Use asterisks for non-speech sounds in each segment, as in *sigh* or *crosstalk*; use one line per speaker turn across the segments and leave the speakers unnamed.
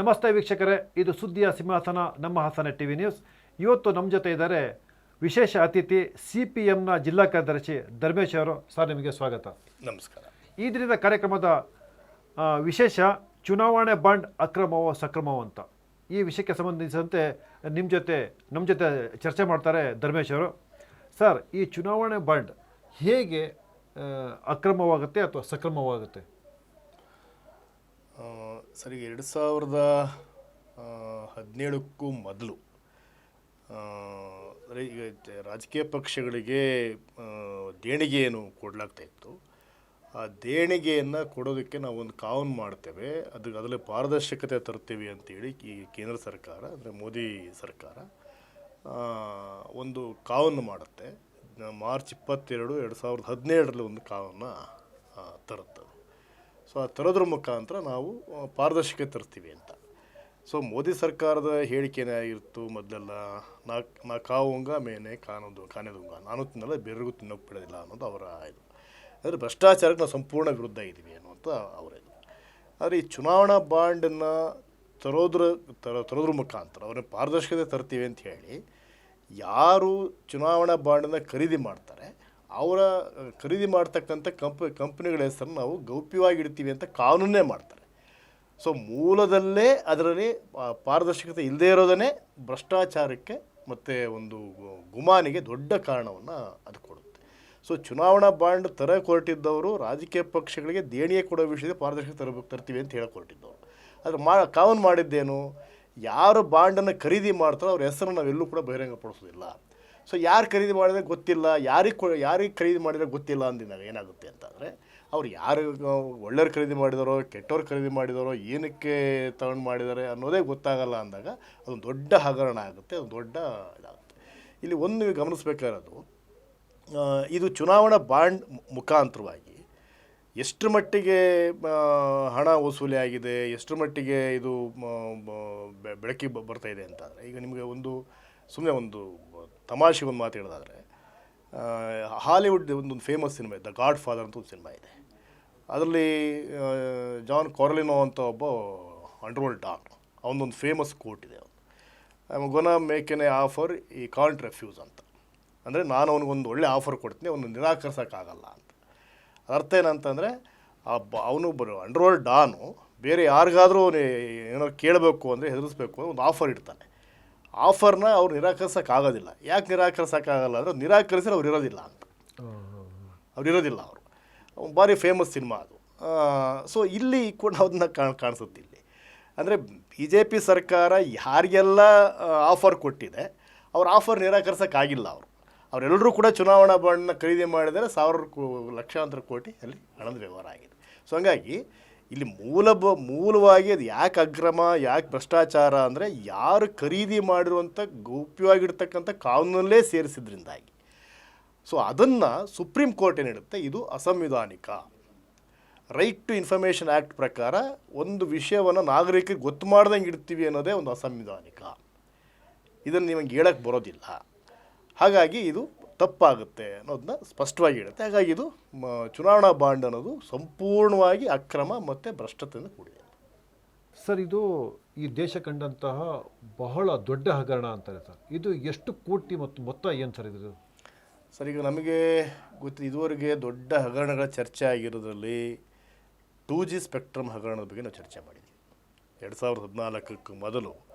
ನಮಸ್ತೆ ವೀಕ್ಷಕರೇ ಇದು ಸುದ್ದಿಯ ಸಿಂಹಾಸನ ನಮ್ಮ ಹಾಸನ ಟಿ ವಿ ನ್ಯೂಸ್. ಇವತ್ತು ನಮ್ಮ ಜೊತೆ ಇದ್ದಾರೆ ವಿಶೇಷ ಅತಿಥಿ ಸಿ ಪಿ ಎಮ್ನ ಜಿಲ್ಲಾ ಕಾರ್ಯದರ್ಶಿ ಧರ್ಮೇಶ್ ಅವರು. ಸರ್ ನಿಮಗೆ ಸ್ವಾಗತ.
ನಮಸ್ಕಾರ.
ಈ ದಿನದ ಕಾರ್ಯಕ್ರಮದ ಆ, ವಿಶೇಷ ಚುನಾವಣೆ ಬಾಂಡ್ ಅಕ್ರಮವೋ ಸಕ್ರಮವೋ ಅಂತ. ಈ ವಿಷಯಕ್ಕೆ ಸಂಬಂಧಿಸಿದಂತೆ ನಿಮ್ಮ ಜೊತೆ ನಮ್ಮ ಜೊತೆ ಚರ್ಚೆ ಮಾಡ್ತಾರೆ ಧರ್ಮೇಶ್ ಅವರು. ಸರ್ ಈ ಚುನಾವಣೆ ಬಾಂಡ್ ಹೇಗೆ ಆ, ಅಕ್ರಮವಾಗುತ್ತೆ ಅಥವಾ ಸಕ್ರಮವಾಗುತ್ತೆ?
ಸರಿ, ಎರಡು ಸಾವಿರದ ಹದಿನೇಳಕ್ಕೂ ಮೊದಲು ಅಂದರೆ ಈಗ ರಾಜಕೀಯ ಪಕ್ಷಗಳಿಗೆ ದೇಣಿಗೆಯನ್ನು ಕೊಡಲಾಗ್ತಾ ಇತ್ತು. ಆ ದೇಣಿಗೆಯನ್ನು ಕೊಡೋದಕ್ಕೆ ನಾವು ಒಂದು ಕಾನೂನು ಮಾಡ್ತೇವೆ. ಅದಕ್ಕೆ ಅದರಲ್ಲಿ ಪಾರದರ್ಶಕತೆ ತರ್ತೀವಿ ಅಂತೇಳಿ ಈ ಕೇಂದ್ರ ಸರ್ಕಾರ, ಅಂದರೆ ಮೋದಿ ಸರ್ಕಾರ ಒಂದು ಕಾವನ್ನು ಮಾಡುತ್ತೆ. ಮಾರ್ಚ್ ಇಪ್ಪತ್ತೆರಡು, ಎರಡು ಸಾವಿರದ ಹದಿನೇಳರಲ್ಲಿ ಒಂದು ಕಾವನ್ನು ತರುತ್ತದೆ ಸೊ ಆ ತರೋದ್ರ ಮುಖಾಂತರ ನಾವು ಪಾರದರ್ಶಕ ತರ್ತೀವಿ ಅಂತ. ಸೊ ಮೋದಿ ಸರ್ಕಾರದ ಹೇಳಿಕೆನೇ ಆಗಿತ್ತು ಮೊದಲೆಲ್ಲ, ನಾ ನಾ ಕಾವುಂಗ ಮೇನೆ ಕಾನದು ಕಾನೆದುಂಗ ನಾನು ತಿನ್ನಲ್ಲ ಬೇರೆಗೂ ತಿನ್ನೋಕೆ ಬಿಡೋದಿಲ್ಲ ಅನ್ನೋದು ಅವರ ಇದು. ಅಂದರೆ ಭ್ರಷ್ಟಾಚಾರಕ್ಕೆ ನಾವು ಸಂಪೂರ್ಣ ವಿರುದ್ಧ ಇದ್ದೀವಿ ಅನ್ನುವಂಥ ಅವರ ಇದು. ಆದರೆ ಈ ಚುನಾವಣಾ ಬಾಂಡನ್ನು ತರೋದ್ರ, ತರ, ತರೋದ್ರ ಮುಖಾಂತರ ಅವ್ರನ್ನ ಪಾರದರ್ಶಕತೆ ತರ್ತೀವಿ ಅಂತ ಹೇಳಿ, ಯಾರು ಚುನಾವಣಾ ಬಾಂಡನ್ನು ಖರೀದಿ ಮಾಡ್ತಾರೆ ಅವರ ಖರೀದಿ ಮಾಡ್ತಕ್ಕಂಥ ಕಂಪ್, ಕಂಪ್ನಿಗಳ ಹೆಸರನ್ನು ನಾವು ಗೌಪ್ಯವಾಗಿ ಇಡ್ತೀವಿ ಅಂತ ಕಾನೂನೇ ಮಾಡ್ತಾರೆ. ಸೊ ಮೂಲದಲ್ಲೇ ಅದರಲ್ಲಿ ಪಾರದರ್ಶಕತೆ ಇಲ್ಲದೇ ಇರೋದನ್ನೇ ಭ್ರಷ್ಟಾಚಾರಕ್ಕೆ ಮತ್ತು ಒಂದು ಗುಮಾನಿಗೆ ದೊಡ್ಡ ಕಾರಣವನ್ನು ಅದು ಕೊಡುತ್ತೆ. ಸೊ ಚುನಾವಣಾ ಬಾಂಡ್ ತರ ಕೊರಟಿದ್ದವರು ರಾಜಕೀಯ ಪಕ್ಷಗಳಿಗೆ ದೇಣಿಗೆ ಕೊಡೋ ವಿಷಯದ ಪಾರದರ್ಶಕ ತರಬೇಕು, ತರ್ತೀವಿ ಅಂತ ಹೇಳಿ ಕೊರಟಿದ್ದವರು ಆದರೆ ಮಾ, ಕಾನೂನು ಮಾಡಿದ್ದೇನು? ಯಾರು ಬಾಂಡನ್ನು ಖರೀದಿ ಮಾಡ್ತಾರೋ ಅವ್ರ ಹೆಸರನ್ನು ನಾವೆಲ್ಲೂ ಕೂಡ ಬಹಿರಂಗಪಡಿಸೋದಿಲ್ಲ ಸೊ ಯಾರು ಖರೀದಿ ಮಾಡಿದ್ರೆ ಗೊತ್ತಿಲ್ಲ, ಯಾರಿಗೆ ಯಾರಿಗೆ ಖರೀದಿ ಮಾಡಿದ್ರೆ ಗೊತ್ತಿಲ್ಲ ಅಂದಿನಾಗ ಏನಾಗುತ್ತೆ ಅಂತಂದರೆ, ಅವ್ರು ಯಾರು ಒಳ್ಳೆಯವ್ರು ಖರೀದಿ ಮಾಡಿದಾರೋ ಕೆಟ್ಟವ್ರು ಖರೀದಿ ಮಾಡಿದಾರೋ, ಏನಕ್ಕೆ ತಗೊಂಡು ಮಾಡಿದ್ದಾರೆ ಅನ್ನೋದೇ ಗೊತ್ತಾಗಲ್ಲ ಅಂದಾಗ ಅದೊಂದು ದೊಡ್ಡ ಹಗರಣ ಆಗುತ್ತೆ ಒಂದು ದೊಡ್ಡ ಇದಾಗುತ್ತೆ. ಇಲ್ಲಿ ಒಂದು ನೀವು ಇದು ಚುನಾವಣಾ ಬಾಂಡ್ ಮುಖಾಂತರವಾಗಿ ಎಷ್ಟರ ಮಟ್ಟಿಗೆ ಹಣ ವಸೂಲಿ ಆಗಿದೆ, ಎಷ್ಟರ ಮಟ್ಟಿಗೆ ಇದು ಬೆಳಕಿಗೆ ಬ- ಬರ್ತಾ ಇದೆ ಅಂತಂದರೆ, ಈಗ ನಿಮಗೆ ಒಂದು ಸುಮ್ಮನೆ ಒಂದು ತಮಾಷೆ ಒಂದು ಮಾತು ಹೇಳೋದಾದರೆ ಹಾಲಿವುಡ್ ಒಂದೊಂದು ಫೇಮಸ್ ಸಿನಿಮಾ ಇದೆ ದ ಗಾಡ್ ಫಾದರ್ ಅಂತ ಒಂದು ಸಿನಿಮಾ ಇದೆ. ಅದರಲ್ಲಿ ಜಾನ್ ಕೊರಲಿನೋ ಅಂತ ಒಬ್ಬ ಅಂಡರ್ವರ್ಲ್ಡ್ ಡಾನ್ ಅವನೊಂದು ಫೇಮಸ್ ಕೋಟ್ ಇದೆ ಅವನು. Gonna make an a offer he can't refuse ಅಂತ. ಅಂದರೆ ನಾನು ಅವನಿಗೊಂದು ಒಳ್ಳೆ ಆಫರ್ ಕೊಡ್ತೀನಿ, ಅವನು ನಿರಾಕರಿಸೋಕ್ಕಾಗಲ್ಲ ಅಂತ. ಅರ್ಥ ಏನಂತಂದರೆ, ಆ ಬ, ಅವನು ಬರೋ ಅಂಡರ್ವರ್ಲ್ಡ್ ಡಾನು, ಬೇರೆ ಯಾರಿಗಾದರೂ ಏನೋ ಕೇಳಬೇಕು ಅಂದರೆ ಹೆದರಿಸ್ಬೇಕು ಒಂದು ಆಫರ್ ಇಡ್ತಾನೆ. ಆಫರ್ನ ಅವ್ರು ನಿರಾಕರಿಸೋಕ್ಕಾಗೋದಿಲ್ಲ. ಯಾಕೆ ನಿರಾಕರಿಸೋಕ್ಕಾಗಲ್ಲ ಅಂದರೆ ನಿರಾಕರಿಸಿದ್ರೆ ಅವ್ರು ಇರೋದಿಲ್ಲ ಅಂತ. ಅವ್ರು ಇರೋದಿಲ್ಲ ಅವರು. ಭಾರಿ ಫೇಮಸ್ ಸಿನಿಮಾ ಅದು. ಸೊ ಇಲ್ಲಿ ಕೂಡ ಅದನ್ನ ಕಾಣ್ ಕಾಣಿಸುತ್ತೆ ಇಲ್ಲಿ. ಅಂದರೆ ಬಿ ಜೆ ಪಿ ಸರ್ಕಾರ ಯಾರಿಗೆಲ್ಲ ಆಫರ್ ಕೊಟ್ಟಿದೆ ಅವ್ರ ಆಫರ್ ನಿರಾಕರಿಸೋಕ್ಕಾಗಿಲ್ಲ ಅವರು. ಅವರೆಲ್ಲರೂ ಕೂಡ ಚುನಾವಣಾ ಬಾಂಡ್ನ ಖರೀದಿ ಮಾಡಿದರೆ ಸಾವಿರ ಲಕ್ಷಾಂತರ ಕೋಟಿ ಅಲ್ಲಿ ಹಣದ ವ್ಯವಹಾರ ಆಗಿದೆ. ಸೊ ಹಂಗಾಗಿ ಇಲ್ಲಿ ಮೂಲ ಬ, ಮೂಲವಾಗಿ ಅದು ಯಾಕೆ ಅಕ್ರಮ, ಯಾಕೆ ಭ್ರಷ್ಟಾಚಾರ ಅಂದರೆ ಯಾರು ಖರೀದಿ ಮಾಡಿರುವಂಥ ಗೌಪ್ಯವಾಗಿರ್ತಕ್ಕಂಥ ಕಾನೂನಲ್ಲೇ ಸೇರಿಸಿದ್ರಿಂದಾಗಿ. ಸೊ ಅದನ್ನು ಸುಪ್ರೀಂ ಕೋರ್ಟ್ ಏನಿಡುತ್ತೆ? ಇದು ಅಸಂವಿಧಾನಿಕ. ರೈಟ್ ಟು ಇನ್ಫಾರ್ಮೇಷನ್ ಆ್ಯಕ್ಟ್ ಪ್ರಕಾರ ಒಂದು ವಿಷಯವನ್ನು ನಾಗರಿಕರಿಗೆ ಗೊತ್ತು ಮಾಡ್ದಂಗೆ ಇಡ್ತೀವಿ ಅನ್ನೋದೇ ಒಂದು ಅಸಂವಿಧಾನಿಕ. ಇದನ್ನು ನಿಮಗೆ ಹೇಳಕ್ಕೆ ಬರೋದಿಲ್ಲ. ಹಾಗಾಗಿ ಇದು ತಪ್ಪಾಗುತ್ತೆ ಅನ್ನೋದನ್ನ ಸ್ಪಷ್ಟವಾಗಿ ಹೇಳುತ್ತೆ. ಹಾಗಾಗಿ ಇದು ಮ- ಚುನಾವಣಾ ಬಾಂಡ್ ಅನ್ನೋದು ಸಂಪೂರ್ಣವಾಗಿ ಅಕ್ರಮ ಮತ್ತು ಭ್ರಷ್ಟತೆಯಿಂದ ಕೂಡಿದೆ.
ಸರ್ ಇದು ಈ ದೇಶ ಕಂಡಂತಹ ಬಹಳ ದೊಡ್ಡ ಹಗರಣ ಅಂತಾರೆ ಸರ್. ಇದು ಎಷ್ಟು ಕೋಟಿ ಮತ್ತು ಮೊತ್ತ ಏನು ಸರ್ ಇದು
ಸರ್ ಈಗ ನಮಗೆ ಗೊತ್ತು ಇದುವರೆಗೆ ದೊಡ್ಡ ಹಗರಣಗಳ ಚರ್ಚೆ ಆಗಿರೋದ್ರಲ್ಲಿ ಟೂ ಜಿ ಸ್ಪೆಕ್ಟ್ರಮ್ ಹಗರಣದ ಬಗ್ಗೆ ನಾವು ಚರ್ಚೆ ಮಾಡಿದ್ವಿ. ಎರಡು ಸಾವಿರದ ಹದಿನಾಲ್ಕಕ್ಕೆ ಮೊದಲು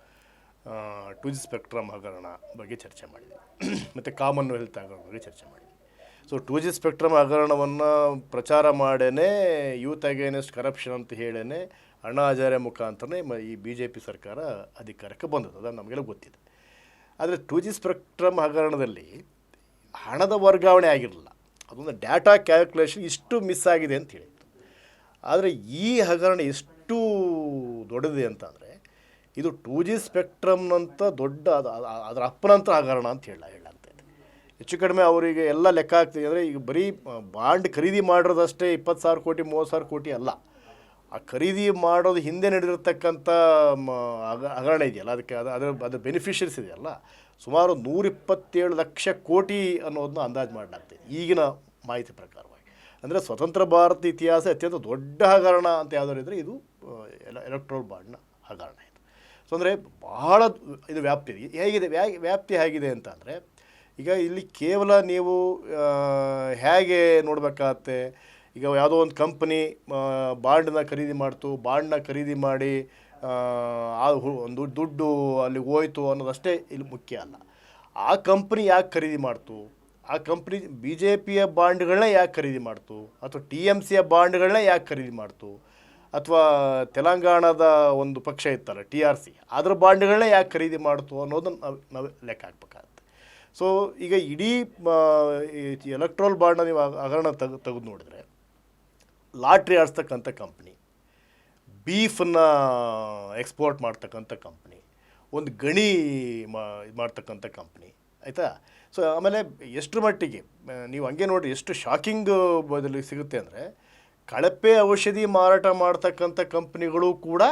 ಟೂ ಜಿ ಸ್ಪೆಕ್ಟ್ರಮ್ ಹಗರಣ ಬಗ್ಗೆ ಚರ್ಚೆ ಮಾಡಿದ್ವಿ ಮತ್ತು ಕಾಮನ್ವೆಲ್ತ್ ಹಗರಣ ಬಗ್ಗೆ ಚರ್ಚೆ ಮಾಡಿದ್ವಿ ಸೊ ಟೂ ಜಿ ಸ್ಪೆಕ್ಟ್ರಮ್ ಹಗರಣವನ್ನು ಪ್ರಚಾರ ಮಾಡೇ ಯೂತ್ ಅಗೇನೆಸ್ಟ್ ಕರಪ್ಷನ್ ಅಂತ ಹೇಳೇ ಅಣ್ಣಾ ಹಜಾರೆ ಮುಖಾಂತರನೇ ಈ ಬಿ ಜೆ ಪಿ ಸರ್ಕಾರ ಅಧಿಕಾರಕ್ಕೆ ಬಂದದ್ದು. ಅದು ನಮಗೆಲ್ಲ ಗೊತ್ತಿದೆ. ಆದರೆ ಟೂ ಜಿ ಸ್ಪೆಕ್ಟ್ರಮ್ ಹಗರಣದಲ್ಲಿ ಹಣದ ವರ್ಗಾವಣೆ ಆಗಿರಲಿಲ್ಲ. ಅದೊಂದು ಡಾಟಾ ಕ್ಯಾಲ್ಕುಲೇಷನ್ ಇಷ್ಟು ಮಿಸ್ ಆಗಿದೆ ಅಂತ ಹೇಳಿತ್ತು. ಆದರೆ ಈ ಹಗರಣ ಎಷ್ಟು ದೊಡ್ಡದಿದೆ ಅಂತಂದರೆ ಇದು ಟೂ ಜಿ ಸ್ಪೆಕ್ಟ್ರಮ್ನಂಥ ದೊಡ್ಡ ಅದು- ಅದು- ಅದರ ಅಪ್ಪನಂತರ ಹಗರಣ ಅಂತ ಹೇಳ ಹೇಳಾಗ್ತಾ ಇದೆ. ಹೆಚ್ಚು ಕಡಿಮೆ ಅವರಿಗೆ ಎಲ್ಲ ಲೆಕ್ಕ ಆಗ್ತಿದೆ. ಅಂದರೆ ಈಗ ಬರೀ ಬಾಂಡ್ ಖರೀದಿ ಮಾಡಿರೋದಷ್ಟೇ ಇಪ್ಪತ್ತು ಸಾವಿರ ಕೋಟಿ, ಮೂವತ್ತು ಸಾವಿರ ಕೋಟಿ ಅಲ್ಲ. ಆ ಖರೀದಿ ಮಾಡೋದು ಹಿಂದೆ ನಡೆದಿರ್ತಕ್ಕಂಥ ಹಗರಣ ಇದೆಯಲ್ಲ. ಅದಕ್ಕೆ ಅದು ಅದರ ಅದರ ಬೆನಿಫಿಷರೀಸ್ ಇದೆಯಲ್ಲ. ಸುಮಾರು ನೂರಿಪ್ಪತ್ತೇಳು ಲಕ್ಷ ಕೋಟಿ ಅನ್ನೋದನ್ನ ಅಂದಾಜು ಮಾಡಲಾಗ್ತಿದೆ ಈಗಿನ ಮಾಹಿತಿ ಪ್ರಕಾರವಾಗಿ. ಅಂದರೆ ಸ್ವತಂತ್ರ ಭಾರತ ಇತಿಹಾಸ ಅತ್ಯಂತ ದೊಡ್ಡ ಹಗರಣ ಅಂತ ಯಾವ್ದಾದ್ರು ಇದ್ದರೆ ಇದು ಎಲೆಕ್ಟ್ರೋಲ್ ಬಾಂಡ್ನ ಹಗರಣ. ಸೊ ಅಂದರೆ ಬಹಳ ಇದು ವ್ಯಾಪ್ತಿ ಹೇಗಿದೆ? ವ್ಯಾ- ವ್ಯಾಪ್ತಿ ಹೇಗಿದೆ ಅಂತ ಅಂದರೆ ಈಗ ಇಲ್ಲಿ ಕೇವಲ ನೀವು ಹೇಗೆ ನೋಡಬೇಕಾಗತ್ತೆ? ಈಗ ಯಾವುದೋ ಒಂದು ಕಂಪ್ನಿ ಬಾಂಡನ್ನ ಖರೀದಿ ಮಾಡ್ತು ಬಾಂಡನ್ನ ಖರೀದಿ ಮಾಡಿ ಆ, ಒಂದು ದುಡ್ಡು ಅಲ್ಲಿ ಹೋಯ್ತು ಅನ್ನೋದಷ್ಟೇ ಇಲ್ಲಿ ಮುಖ್ಯ ಅಲ್ಲ. ಆ ಕಂಪ್ನಿ ಯಾಕೆ ಖರೀದಿ ಮಾಡ್ತು? ಆ ಕಂಪ್ನಿ ಬಿ ಜೆ ಪಿಯ ಬಾಂಡ್ಗಳನ್ನ ಯಾಕೆ ಖರೀದಿ ಮಾಡ್ತು? ಅಥವಾ ಟಿ ಎಂ ಸಿಯ ಬಾಂಡ್ಗಳನ್ನ ಯಾಕೆ ಖರೀದಿ ಮಾಡ್ತು? ಅಥವಾ ತೆಲಂಗಾಣದ ಒಂದು ಪಕ್ಷ ಇತ್ತಲ್ಲ ಟಿ ಆರ್ ಸಿ, ಅದರ ಬಾಂಡ್ಗಳನ್ನೇ ಯಾಕೆ ಖರೀದಿ ಮಾಡ್ತು ಅನ್ನೋದನ್ನು ನಾವು ನಾವು ಲೆಕ್ಕ ಹಾಕ್ಬೇಕಾಗತ್ತೆ. ಸೊ ಈಗ ಇಡೀ ಎಲೆಕ್ಟ್ರೋಲ್ ಬಾಂಡ್ನ ನೀವು ಹಗ- ಹಗರಣ ತೆಗೆ, ತೆಗೆದು ನೋಡಿದ್ರೆ, ಲಾಟ್ರಿ ಆಡಿಸ್ತಕ್ಕಂಥ ಕಂಪ್ನಿ ಬೀಫನ್ನು ಎಕ್ಸ್ಪೋರ್ಟ್ ಮಾಡ್ತಕ್ಕಂಥ ಕಂಪ್ನಿ ಒಂದು ಗಣಿ ಮಾಡ್ತಕ್ಕಂಥ ಕಂಪ್ನಿ ಆಯಿತಾ? ಸೊ ಆಮೇಲೆ ಎಷ್ಟರ ಮಟ್ಟಿಗೆ, ನೀವು ಹಂಗೆ ನೋಡಿರಿ, ಎಷ್ಟು ಶಾಕಿಂಗ್ ಬದಲಿಗೆ ಸಿಗುತ್ತೆ ಅಂದರೆ ಕಳಪೆ ಔಷಧಿ ಮಾರಾಟ ಮಾಡ್ತಕ್ಕಂಥ ಕಂಪ್ನಿಗಳು ಕೂಡ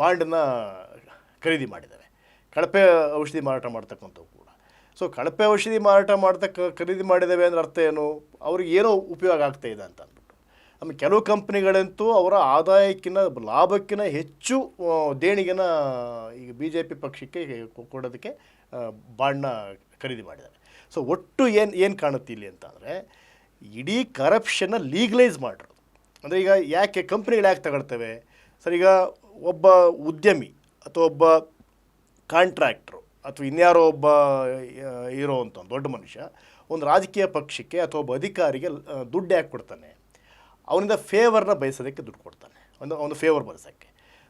ಬಾಂಡನ್ನ ಖರೀದಿ ಮಾಡಿದ್ದಾವೆ. ಕಳಪೆ ಔಷಧಿ ಮಾರಾಟ ಮಾಡ್ತಕ್ಕಂಥವು ಕೂಡ. ಸೊ ಕಳಪೆ ಔಷಧಿ ಮಾರಾಟ ಮಾಡ್ತಕ್ಕ, ಖರೀದಿ ಮಾಡಿದ್ದಾವೆ ಅಂದ್ರೆ ಅರ್ಥ ಏನು? ಅವ್ರಿಗೆ ಏನೋ ಉಪಯೋಗ ಆಗ್ತಾ ಇದೆ ಅಂತ ಅಂದ್ಬಿಟ್ಟು. ಆಮೇಲೆ ಕೆಲವು ಕಂಪ್ನಿಗಳಂತೂ ಅವರ ಆದಾಯಕ್ಕಿಂತ ಲಾಭಕ್ಕಿಂತ ಹೆಚ್ಚು ದೇಣಿಗೆನ ಈಗ ಬಿ ಜೆ ಪಿ ಪಕ್ಷಕ್ಕೆ ಕೊಡೋದಕ್ಕೆ ಬಾಂಡ್ನ ಖರೀದಿ ಮಾಡಿದ್ದಾರೆ. ಸೊ ಒಟ್ಟು ಏನು ಏನು ಕಾಣುತ್ತೆ ಇಲ್ಲಿ ಅಂತ ಅಂದರೆ ಇಡೀ ಕರಪ್ಷನ್ನ ಲೀಗಲೈಸ್ ಮಾಡಿರೋದು ಅಂದರೆ ಈಗ ಯಾಕೆ ಕಂಪ್ನಿಗಳು ಯಾಕೆ ತಗೊಳ್ತವೆ? ಸರ್, ಈಗ ಒಬ್ಬ ಉದ್ಯಮಿ ಅಥವಾ ಒಬ್ಬ ಕಾಂಟ್ರಾಕ್ಟ್ರು ಅಥವಾ ಇನ್ಯಾರೋ ಒಬ್ಬ ಇರೋ ಅಂತ ದೊಡ್ಡ ಮನುಷ್ಯ ಒಂದು ರಾಜಕೀಯ ಪಕ್ಷಕ್ಕೆ ಅಥವಾ ಒಬ್ಬ ಅಧಿಕಾರಿಗೆ ದುಡ್ಡು ಯಾಕೆ ಕೊಡ್ತಾನೆ? ಅವನಿಂದ ಫೇವರ್ನ ಬಯಸೋದಕ್ಕೆ ದುಡ್ಡು ಕೊಡ್ತಾನೆ. ಒಂದು ಅವನು ಫೇವರ್ ಬಯಸೋಕ್ಕೆ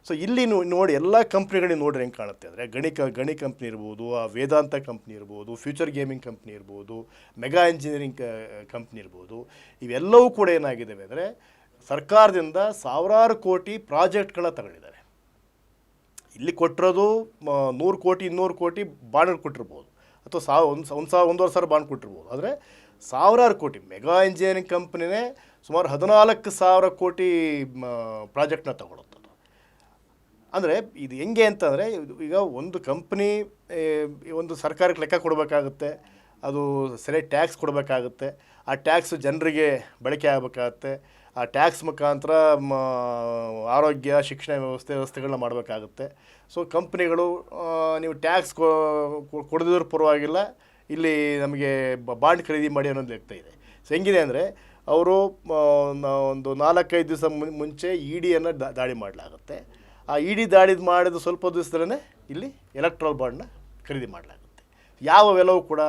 ಸೊ ಇಲ್ಲಿ ನೋಡಿ ಎಲ್ಲ ಕಂಪ್ನಿಗಳಿಗೆ ನೋಡ್ರಿ ಹೆಂಗೆ ಕಾಣುತ್ತೆ ಅಂದರೆ ಗಣಿ ಕ ಗಣಿ ಕಂಪ್ನಿ ಇರ್ಬೋದು, ಆ ವೇದಾಂತ ಕಂಪ್ನಿ ಇರ್ಬೋದು ಫ್ಯೂಚರ್ ಗೇಮಿಂಗ್ ಕಂಪ್ನಿ ಇರ್ಬೋದು ಮೆಗಾ ಇಂಜಿನಿಯರಿಂಗ್ ಕಂಪ್ನಿ ಇರ್ಬೋದು, ಇವೆಲ್ಲವೂ ಕೂಡ ಏನಾಗಿದ್ದಾವೆ ಅಂದರೆ ಸರ್ಕಾರದಿಂದ ಸಾವಿರಾರು ಕೋಟಿ ಪ್ರಾಜೆಕ್ಟ್ಗಳ ತಗೊಂಡಿದ್ದಾರೆ. ಇಲ್ಲಿ ಕೊಟ್ಟಿರೋದು ನೂರು ಕೋಟಿ, ಇನ್ನೂರು ಕೋಟಿ ಬಾಂಡ್ ಕೊಟ್ಟಿರ್ಬೋದು. ಅಥವಾ ಸಾವ್ ಒಂದು ಒಂದು ಸಾವಿರ, ಒಂದೂವರೆ ಸಾವಿರ ಬಾಂಡ್ ಕೊಟ್ಟಿರ್ಬೋದು. ಆದರೆ ಸಾವಿರಾರು ಕೋಟಿ ಮೆಗಾ ಇಂಜಿನಿಯರಿಂಗ್ ಕಂಪ್ನಿನೇ ಸುಮಾರು ಹದಿನಾಲ್ಕು ಸಾವಿರ ಕೋಟಿ ಪ್ರಾಜೆಕ್ಟ್ನ ತಗೊಳುತ್ತದು ಅಂದರೆ ಇದು ಹೆಂಗೆ ಅಂತಂದರೆ ಈಗ ಒಂದು ಕಂಪ್ನಿ ಒಂದು ಸರ್ಕಾರಕ್ಕೆ ಲೆಕ್ಕ ಕೊಡಬೇಕಾಗುತ್ತೆ, ಅದು ಸರಿಯಾಗಿ ಟ್ಯಾಕ್ಸ್ ಕೊಡಬೇಕಾಗುತ್ತೆ, ಆ ಟ್ಯಾಕ್ಸ್ ಜನರಿಗೆ ಬಳಕೆ ಆಗಬೇಕಾಗುತ್ತೆ, ಆ ಟ್ಯಾಕ್ಸ್ ಮುಖಾಂತರ ಆರೋಗ್ಯ, ಶಿಕ್ಷಣ ವ್ಯವಸ್ಥೆ, ವ್ಯವಸ್ಥೆಗಳನ್ನ ಮಾಡಬೇಕಾಗುತ್ತೆ. ಸೊ ಕಂಪ್ನಿಗಳು ನೀವು ಟ್ಯಾಕ್ಸ್ ಕೊಡದಿದ್ರ ಪರವಾಗಿಲ್ಲ, ಇಲ್ಲಿ ನಮಗೆ ಬಾಂಡ್ ಖರೀದಿ ಮಾಡಿ ಅನ್ನೋದು ಲೆಕ್ಕ ಇದೆ. ಸೊ ಹೆಂಗಿದೆ ಅಂದರೆ, ಅವರು ಒಂದು ನಾಲ್ಕೈದು ದಿವಸ ಮುಂಚೆ ಇ ಡಿಯನ್ನು ದಾಳಿ ಮಾಡಲಾಗುತ್ತೆ. ಆ ಇಡಿ ಡಿ ದಾಳಿ ಮಾಡಿದ ಸ್ವಲ್ಪ ದಿವಸದಲ್ಲೇ ಇಲ್ಲಿ ಎಲೆಕ್ಟ್ರಲ್ ಬಾಂಡ್ನ ಖರೀದಿ ಮಾಡಲಾಗುತ್ತೆ. ಯಾವವೆಲ್ಲವೂ ಕೂಡ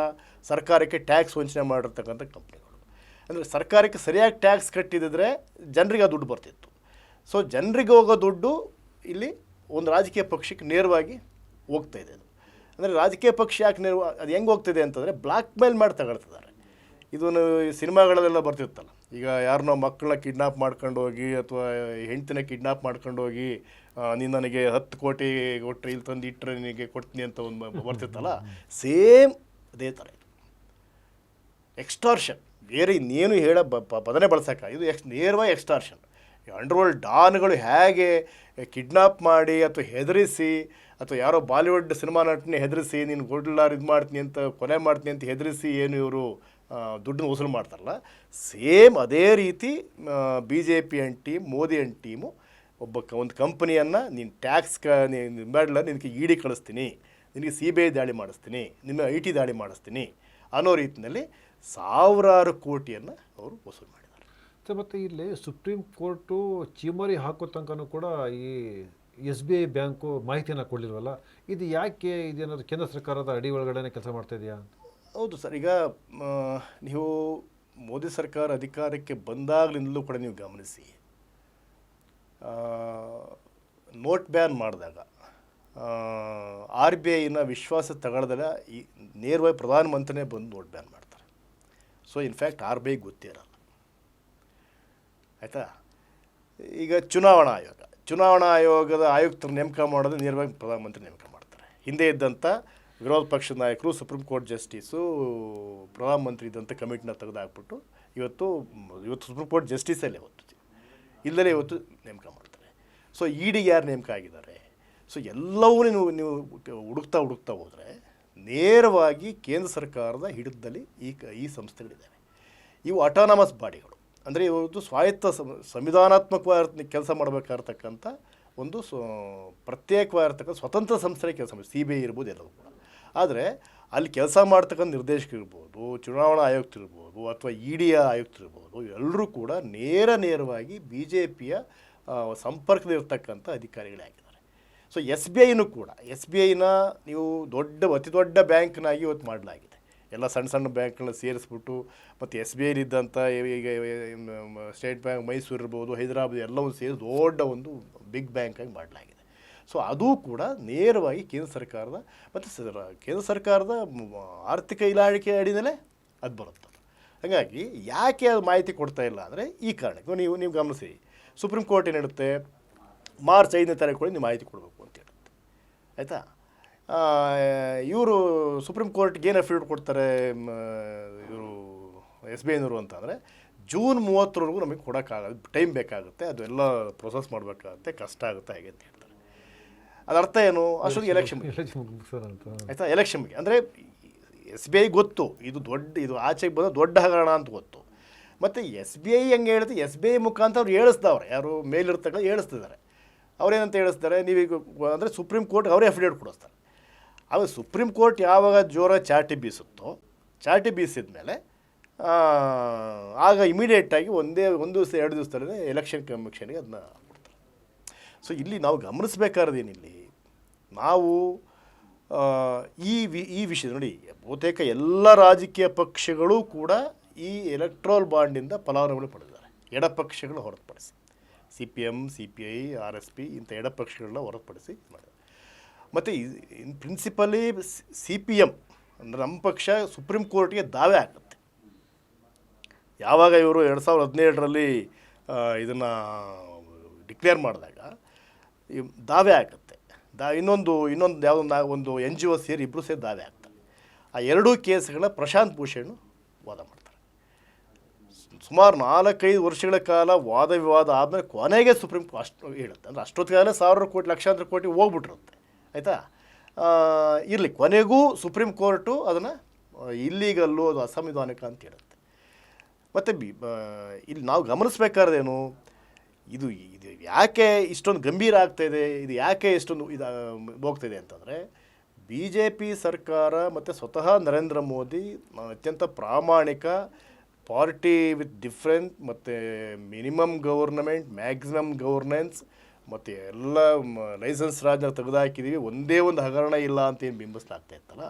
ಸರ್ಕಾರಕ್ಕೆ ಟ್ಯಾಕ್ಸ್ ವಂಚನೆ ಮಾಡಿರ್ತಕ್ಕಂಥ ಕಂಪ್ನಿಗಳು ಅಂದರೆ ಸರ್ಕಾರಕ್ಕೆ ಸರಿಯಾಗಿ ಟ್ಯಾಕ್ಸ್ ಕಟ್ಟಿದ್ರೆ ಜನರಿಗೆ ಆ ದುಡ್ಡು ಬರ್ತಿತ್ತು. ಸೊ ಜನರಿಗೆ ಹೋಗೋ ದುಡ್ಡು ಇಲ್ಲಿ ಒಂದು ರಾಜಕೀಯ ಪಕ್ಷಕ್ಕೆ ನೇರವಾಗಿ ಹೋಗ್ತಾ ಇದೆ ಅದು. ಅಂದರೆ ರಾಜಕೀಯ ಪಕ್ಷ ಯಾಕೆ ನೇರವಾಗಿ ಅದು ಹೆಂಗೆ ಹೋಗ್ತಿದೆ ಅಂತಂದರೆ ಬ್ಲ್ಯಾಕ್ ಮೇಲ್ ಮಾಡಿ ತಗೊಳ್ತಿದ್ದಾರೆ ಇದನ್ನು ಸಿನಿಮಾಗಳಲ್ಲೆಲ್ಲ ಬರ್ತಿತ್ತಲ್ಲ. ಈಗ ಯಾರನ್ನೋ ಮಕ್ಕಳನ್ನ ಕಿಡ್ನಾಪ್ ಮಾಡ್ಕೊಂಡು ಹೋಗಿ ಅಥವಾ ಹೆಂಡ್ತಿನ ಕಿಡ್ನಾಪ್ ಮಾಡ್ಕೊಂಡು ಹೋಗಿ ನೀನು ನನಗೆ ಹತ್ತು ಕೋಟಿ ಕೊಟ್ಟರೆ ಇಲ್ಲಿ ತಂದು ಇಟ್ಟರೆ ನಿನಗೆ ಕೊಡ್ತೀನಿ ಅಂತ ಒಂದು ಬರ್ತಿತ್ತಲ್ಲ. ಸೇಮ್ ಅದೇ ಥರ ಇದು. ಎಕ್ಸ್ಟಾರ್ಷನ್ ಬೇರೆ ಇನ್ನೇನು ಹೇಳ, ಬ ಬ ಪದನೇ ಬಳಸಕ್ಕ. ಇದು ಎಕ್ಸ್ ನೇರವಾಗಿ ಎಕ್ಸ್ಟಾರ್ಷನ್ ಅಂಡರ್ವರ್ಲ್ಡ್ ಡಾನ್ಗಳು ಹೇಗೆ ಕಿಡ್ನಾಪ್ ಮಾಡಿ ಅಥವಾ ಹೆದರಿಸಿ, ಅಥವಾ ಯಾರೋ ಬಾಲಿವುಡ್ ಸಿನಿಮಾ ನಟನೆ ಹೆದರಿಸಿ, ನೀನು ಗೊಡ್ಲಾರ್ ಇದು ಮಾಡ್ತೀನಿ ಅಂತ ಕೊಲೆ ಮಾಡ್ತೀನಿ ಅಂತ ಹೆದರಿಸಿ ಏನು ಇವರು ದುಡ್ಡನ್ನ ವಸೂಲು ಮಾಡ್ತಾರಲ್ಲ, ಸೇಮ್ ಅದೇ ರೀತಿ B J P and team, Modi and team, ಒಬ್ಬ ಒಂದು ಕಂಪ್ನಿಯನ್ನು ನೀನು ಟ್ಯಾಕ್ಸ್ ಕ ನೀನು ಮಾಡಲ್ಲ ನಿನಗೆ ಇ ಡಿ ಕಳಿಸ್ತೀನಿ, ನಿನಗೆ ಸಿ ಬಿ ಐ ದಾಳಿ ಮಾಡಿಸ್ತೀನಿ, ನಿನ್ನ ಐ ಟಿ ದಾಳಿ ಮಾಡಿಸ್ತೀನಿ ಅನ್ನೋ ರೀತಿಯಲ್ಲಿ ಸಾವಿರಾರು ಕೋಟಿಯನ್ನು ಅವರು ವಸೂಲು ಮಾಡಿದ್ದಾರೆ.
ಮತ್ತು ಇಲ್ಲಿ ಸುಪ್ರೀಂ ಕೋರ್ಟು ಚೀಮರಿ ಹಾಕೋ ತನಕನೂ ಕೂಡ ಈ ಎಸ್ ಬಿ ಐ ಬ್ಯಾಂಕು ಮಾಹಿತಿಯನ್ನು ಕೊಡಲಿಲ್ವಲ್ಲ? ಇದು ಯಾಕೆ ಇದೇನಾದ್ರು ಕೇಂದ್ರ ಸರ್ಕಾರದ ಅಡಿ ಒಳಗಡೆ ಕೆಲಸ ಮಾಡ್ತಾ ಇದೆಯಾ?
ಹೌದು ಸರ್, ಈಗ ನೀವು ಮೋದಿ ಸರ್ಕಾರ ಅಧಿಕಾರಕ್ಕೆ ಬಂದಾಗಲಿಂದಲೂ ಕೂಡ ನೀವು ಗಮನಿಸಿ ನೋಟ್ ಬ್ಯಾನ್ ಮಾಡಿದಾಗ ಆರ್ ಬಿ ಐನ ವಿಶ್ವಾಸ ತಗೊಳ್ದಲ್ಲ ಈ ನೇರವಾಗಿ ಪ್ರಧಾನಮಂತ್ರಿನೇ ಬಂದು ನೋಟ್ ಬ್ಯಾನ್ ಮಾಡ್ತಾರೆ. So in fact R B I ಗೊತ್ತಿರಲ್ಲ ಆಯಿತಾ? ಈಗ ಚುನಾವಣಾ ಆಯೋಗ, ಚುನಾವಣಾ ಆಯೋಗದ ಆಯುಕ್ತರು ನೇಮಕ ಮಾಡೋದು ನೇರವಾಗಿ ಪ್ರಧಾನಮಂತ್ರಿ ನೇಮಕ ಮಾಡ್ತಾರೆ. ಹಿಂದೆ ಇದ್ದಂಥ ವಿರೋಧ ಪಕ್ಷದ ನಾಯಕರು ಸುಪ್ರೀಂ ಕೋರ್ಟ್ ಜಸ್ಟಿಸು ಪ್ರಧಾನಮಂತ್ರಿ ಇದ್ದಂಥ ಕಮಿಟಿನ ತೆಗೆದಾಕ್ಬಿಟ್ಟು ಇವತ್ತು ಇವತ್ತು ಸುಪ್ರೀಂ ಕೋರ್ಟ್ ಜಸ್ಟಿಸಲ್ಲೇ ಇವತ್ತು ಇಲ್ಲದೇ ಇವತ್ತು ನೇಮಕ ಮಾಡ್ತಾರೆ. ಸೊ ಇಡಿಗೆ ಯಾರು ನೇಮಕ ಆಗಿದ್ದಾರೆ? ಸೊ ಎಲ್ಲವೂ ನೀವು ನೀವು ಹುಡುಕ್ತಾ ಹುಡುಕ್ತಾ ಹೋದರೆ ನೇರವಾಗಿ ಕೇಂದ್ರ ಸರ್ಕಾರದ ಹಿಡಿತದಲ್ಲಿ ಈ ಕ, ಈ ಸಂಸ್ಥೆಗಳಿದ್ದಾವೆ. ಇವು ಅಟಾನಮಸ್ ಬಾಡಿಗಳು. ಅಂದರೆ ಇವತ್ತು ಸ್ವಾಯತ್ತ ಸಂ- ಸಂವಿಧಾನಾತ್ಮಕವಾಗಿ ಕೆಲಸ ಮಾಡಬೇಕಾಗಿರ್ತಕ್ಕಂಥ ಒಂದು ಸ್ವ ಪ್ರತ್ಯೇಕವಾಗಿರ್ತಕ್ಕಂಥ ಸ್ವತಂತ್ರ ಸಂಸ್ಥೆ ಕೆಲಸ ಮಾಡಿ ಸಿ ಬಿ ಐ ಇರ್ಬೋದು ಎಲ್ಲವೂ ಕೂಡ. ಆದರೆ ಅಲ್ಲಿ ಕೆಲಸ ಮಾಡ್ತಕ್ಕಂಥ ನಿರ್ದೇಶಕರಿರ್ಬೋದು, ಚುನಾವಣಾ ಆಯುಕ್ತರಿರ್ಬೋದು ಅಥವಾ ಇ ಡಿ ಆಯುಕ್ತರಿರ್ಬೋದು ಎಲ್ಲರೂ ಕೂಡ ನೇರ ನೇರವಾಗಿ ಬಿ ಜೆ ಪಿಯ ಸಂಪರ್ಕದಲ್ಲಿರ್ತಕ್ಕಂಥ ಅಧಿಕಾರಿಗಳೇ ಆಗಿದ್ದಾರೆ ಸೊ ಎಸ್ ಬಿ ಐನೂ ಕೂಡ ಎಸ್ ಬಿ ಐನ ನೀವು ದೊಡ್ಡ, ಅತಿ ದೊಡ್ಡ ಬ್ಯಾಂಕ್ನಾಗಿ ಇವತ್ತು ಮಾಡಲಾಗಿದೆ. ಎಲ್ಲ ಸಣ್ಣ ಸಣ್ಣ ಬ್ಯಾಂಕ್ಗಳನ್ನ ಸೇರಿಸ್ಬಿಟ್ಟು ಮತ್ತು ಎಸ್ ಬಿ ಐಲಿದ್ದಂಥ ಈಗ ಸ್ಟೇಟ್ ಬ್ಯಾಂಕ್ ಮೈಸೂರು ಇರ್ಬೋದು, ಹೈದರಾಬಾದ್ ಎಲ್ಲವೂ ಸೇರಿ ದೊಡ್ಡ ಒಂದು ಬಿಗ್ ಬ್ಯಾಂಕಾಗಿ ಮಾಡಲಾಗಿದೆ. ಸೊ ಅದು ಕೂಡ ನೇರವಾಗಿ ಕೇಂದ್ರ ಸರ್ಕಾರದ ಮತ್ತು ಕೇಂದ್ರ ಸರ್ಕಾರದ ಆರ್ಥಿಕ ಇಲಾಖೆ ಅಡಿನಲ್ಲೇ ಅದು ಬರುತ್ತೆ. ಹಾಗಾಗಿ ಯಾಕೆ ಅದು ಮಾಹಿತಿ ಕೊಡ್ತಾ ಇಲ್ಲ ಅಂದರೆ ಈ ಕಾರಣಕ್ಕೆ. ನೀವು ನೀವು ಗಮನಿಸಿ ಸುಪ್ರೀಂ ಕೋರ್ಟ್ ಏನು ಹೇಳುತ್ತೆ? ಮಾರ್ಚ್ ಐದನೇ ತಾರೀಕು ನೀವು ಮಾಹಿತಿ ಕೊಡಬೇಕು ಅಂತ ಹೇಳುತ್ತೆ. ಆಯಿತಾ? ಇವರು ಸುಪ್ರೀಂ ಕೋರ್ಟ್ಗೆ ಏನು ಅಫಿಡೇಟ್ ಕೊಡ್ತಾರೆ ಇವರು ಎಸ್ ಬಿ ಐನವರು ಅಂತಂದರೆ ಜೂನ್ ಮೂವತ್ತರವರೆಗೂ ನಮಗೆ ಕೊಡೋಕ್ಕಾಗಲ್ಲ ಟೈಮ್ ಬೇಕಾಗುತ್ತೆ ಅದೆಲ್ಲ ಪ್ರೊಸೆಸ್ ಮಾಡಬೇಕಾಗುತ್ತೆ, ಕಷ್ಟ ಆಗುತ್ತೆ, ಹಾಗೆ ಅಂತ ಹೇಳ್ತಾರೆ ಅದರ ಅರ್ಥ ಏನು? ಅಷ್ಟೊಂದು ಎಲೆಕ್ಷನ್
ಎಲೆಕ್ಷನ್ ಬಗ್ಗೆ
ಆಯಿತಾ? ಅಂದರೆ ಎಸ್ ಬಿ ಐ ಗೊತ್ತು ಇದು ದೊಡ್ಡ ಇದು ಆಚೆಗೆ ಬಂದ ದೊಡ್ಡ ಹಗರಣ ಅಂತ ಗೊತ್ತು. ಮತ್ತು ಎಸ್ ಬಿ ಐ ಹೆಂಗೆ ಹೇಳಿದ್ರೆ ಎಸ್ ಬಿ ಐ ಮುಖಾಂತರ ಅವ್ರು ಹೇಳಿಸ್ದವ್ರೆ ಯಾರು ಮೇಲಿರ್ತಕ್ಕ ಹೇಳಿಸ್ತಿದ್ದಾರೆ ಅವ್ರೇನಂತ ಹೇಳಿಸ್ತಾರೆ ನೀವೀಗ ಅಂದರೆ ಸುಪ್ರೀಂ ಕೋರ್ಟ್ ಅವರೇ ಅಫಿಡೇಟ್ ಕೊಡಿಸ್ತಾರೆ. ಆವಾಗ ಸುಪ್ರೀಂ ಕೋರ್ಟ್ ಯಾವಾಗ ಜೋರ ಚಾಟಿ ಬೀಸುತ್ತೋ ಚಾಟಿ ಬೀಸಿದ ಮೇಲೆ ಆಗ ಇಮಿಡಿಯೇಟಾಗಿ ಒಂದೇ ಒಂದು ದಿವಸ ಎರಡು ದಿವಸದಲ್ಲೇ ಎಲೆಕ್ಷನ್ ಕಮಿಷನ್ಗೆ ಅದನ್ನ ಸೊ ಇಲ್ಲಿ ನಾವು ಗಮನಿಸಬೇಕಾದ್ರೇನಿಲ್ಲಿ ನಾವು ಈ ವಿ, ಈ ವಿಷಯ ನೋಡಿ, ಬಹುತೇಕ ಎಲ್ಲ ರಾಜಕೀಯ ಪಕ್ಷಗಳು ಕೂಡ ಈ ಎಲೆಕ್ಟ್ರೋಲ್ ಬಾಂಡಿಂದ ಫಲಾನುಭವಿ ಪಡೆದಿದ್ದಾರೆ. ಎಡಪಕ್ಷಗಳು ಹೊರತುಪಡಿಸಿ. C P M C P I R S P ಇಂಥ ಎಡಪಕ್ಷಗಳನ್ನ ಹೊರತುಪಡಿಸಿ ಮಾಡಿದ್ದಾರೆ. ಮತ್ತು in principally C P M ಅಂದರೆ ನಮ್ಮ ಪಕ್ಷ ಸುಪ್ರೀಂ ಕೋರ್ಟ್ಗೆ ದಾವೆ ಆಗುತ್ತೆ ಯಾವಾಗ ಇವರು ಎರಡು ಸಾವಿರದ ಹದಿನೇಳರಲ್ಲಿ ಇದನ್ನು ಡಿಕ್ಲೇರ್ ಮಾಡಿದಾಗ ದಾವೆ ಆಗುತ್ತೆ. ದಾ ಇನ್ನೊಂದು ಇನ್ನೊಂದು ಯಾವುದೊಂದು ಒಂದು ಎನ್ ಜಿ ಒ ಸೇರಿ ಇಬ್ಬರು ಸೇರಿ ದಾವೆ ಆಗ್ತಾರೆ ಆ ಎರಡೂ ಕೇಸ್ಗಳನ್ನ ಪ್ರಶಾಂತ್ ಭೂಷಣ್ ವಾದ ಮಾಡ್ತಾರೆ. ಸುಮಾರು ನಾಲ್ಕೈದು ವರ್ಷಗಳ ಕಾಲ ವಾದ ವಿವಾದ ಆದಮೇಲೆ ಕೊನೆಗೆ ಸುಪ್ರೀಂ ಕೋರ್ಟ್ ಅಷ್ಟು ಹೇಳುತ್ತೆ. ಅಂದರೆ ಅಷ್ಟೊತ್ತಿಗಾಗಲೇ ಸಾವಿರ ಕೋಟಿ, ಲಕ್ಷಾಂತರ ಕೋಟಿ ಹೋಗ್ಬಿಟ್ಟಿರುತ್ತೆ. ಆಯಿತಾ? ಇರಲಿ. ಕೊನೆಗೂ ಸುಪ್ರೀಂ ಕೋರ್ಟು ಅದನ್ನು ಇಲ್ಲಿಗಲ್ಲೂ ಅದು ಅಸಂವಿಧಾನಿಕ ಅಂತ ಹೇಳುತ್ತೆ. ಮತ್ತು ಬ- ಇಲ್ಲಿ ನಾವು ಗಮನಿಸ್ಬೇಕಾದ್ರೇನು? ಇದು ಇದು ಯಾಕೆ ಇಷ್ಟೊಂದು ಗಂಭೀರ ಆಗ್ತಾಯಿದೆ ಇದೆ? ಯಾಕೆ ಇಷ್ಟೊಂದು ಇದು ಹೋಗ್ತಿದೆ ಅಂತಂದರೆ ಬಿ ಜೆ ಪಿ ಸರ್ಕಾರ ಮತ್ತು ಸ್ವತಃ ನರೇಂದ್ರ ಮೋದಿ ಅತ್ಯಂತ ಪ್ರಾಮಾಣಿಕ ಪಾರ್ಟಿ ವಿತ್ ಡಿಫ್ರೆಂಟ್ ಮತ್ತು ಮಿನಿಮಮ್ ಗವರ್ನಮೆಂಟ್, ಮ್ಯಾಕ್ಸಿಮಮ್ ಗವರ್ನೆನ್ಸ್ ಮತ್ತು ಎಲ್ಲ ಲೈಸೆನ್ಸ್ ರಾಜ್ನ ತೆಗೆದುಹಾಕಿದ್ದೀವಿ ಒಂದೇ ಒಂದು ಹಗರಣ ಇಲ್ಲ ಅಂತ ಏನು ಬಿಂಬಿಸಲಾಗ್ತಾ ಇತ್ತಲ್ಲ?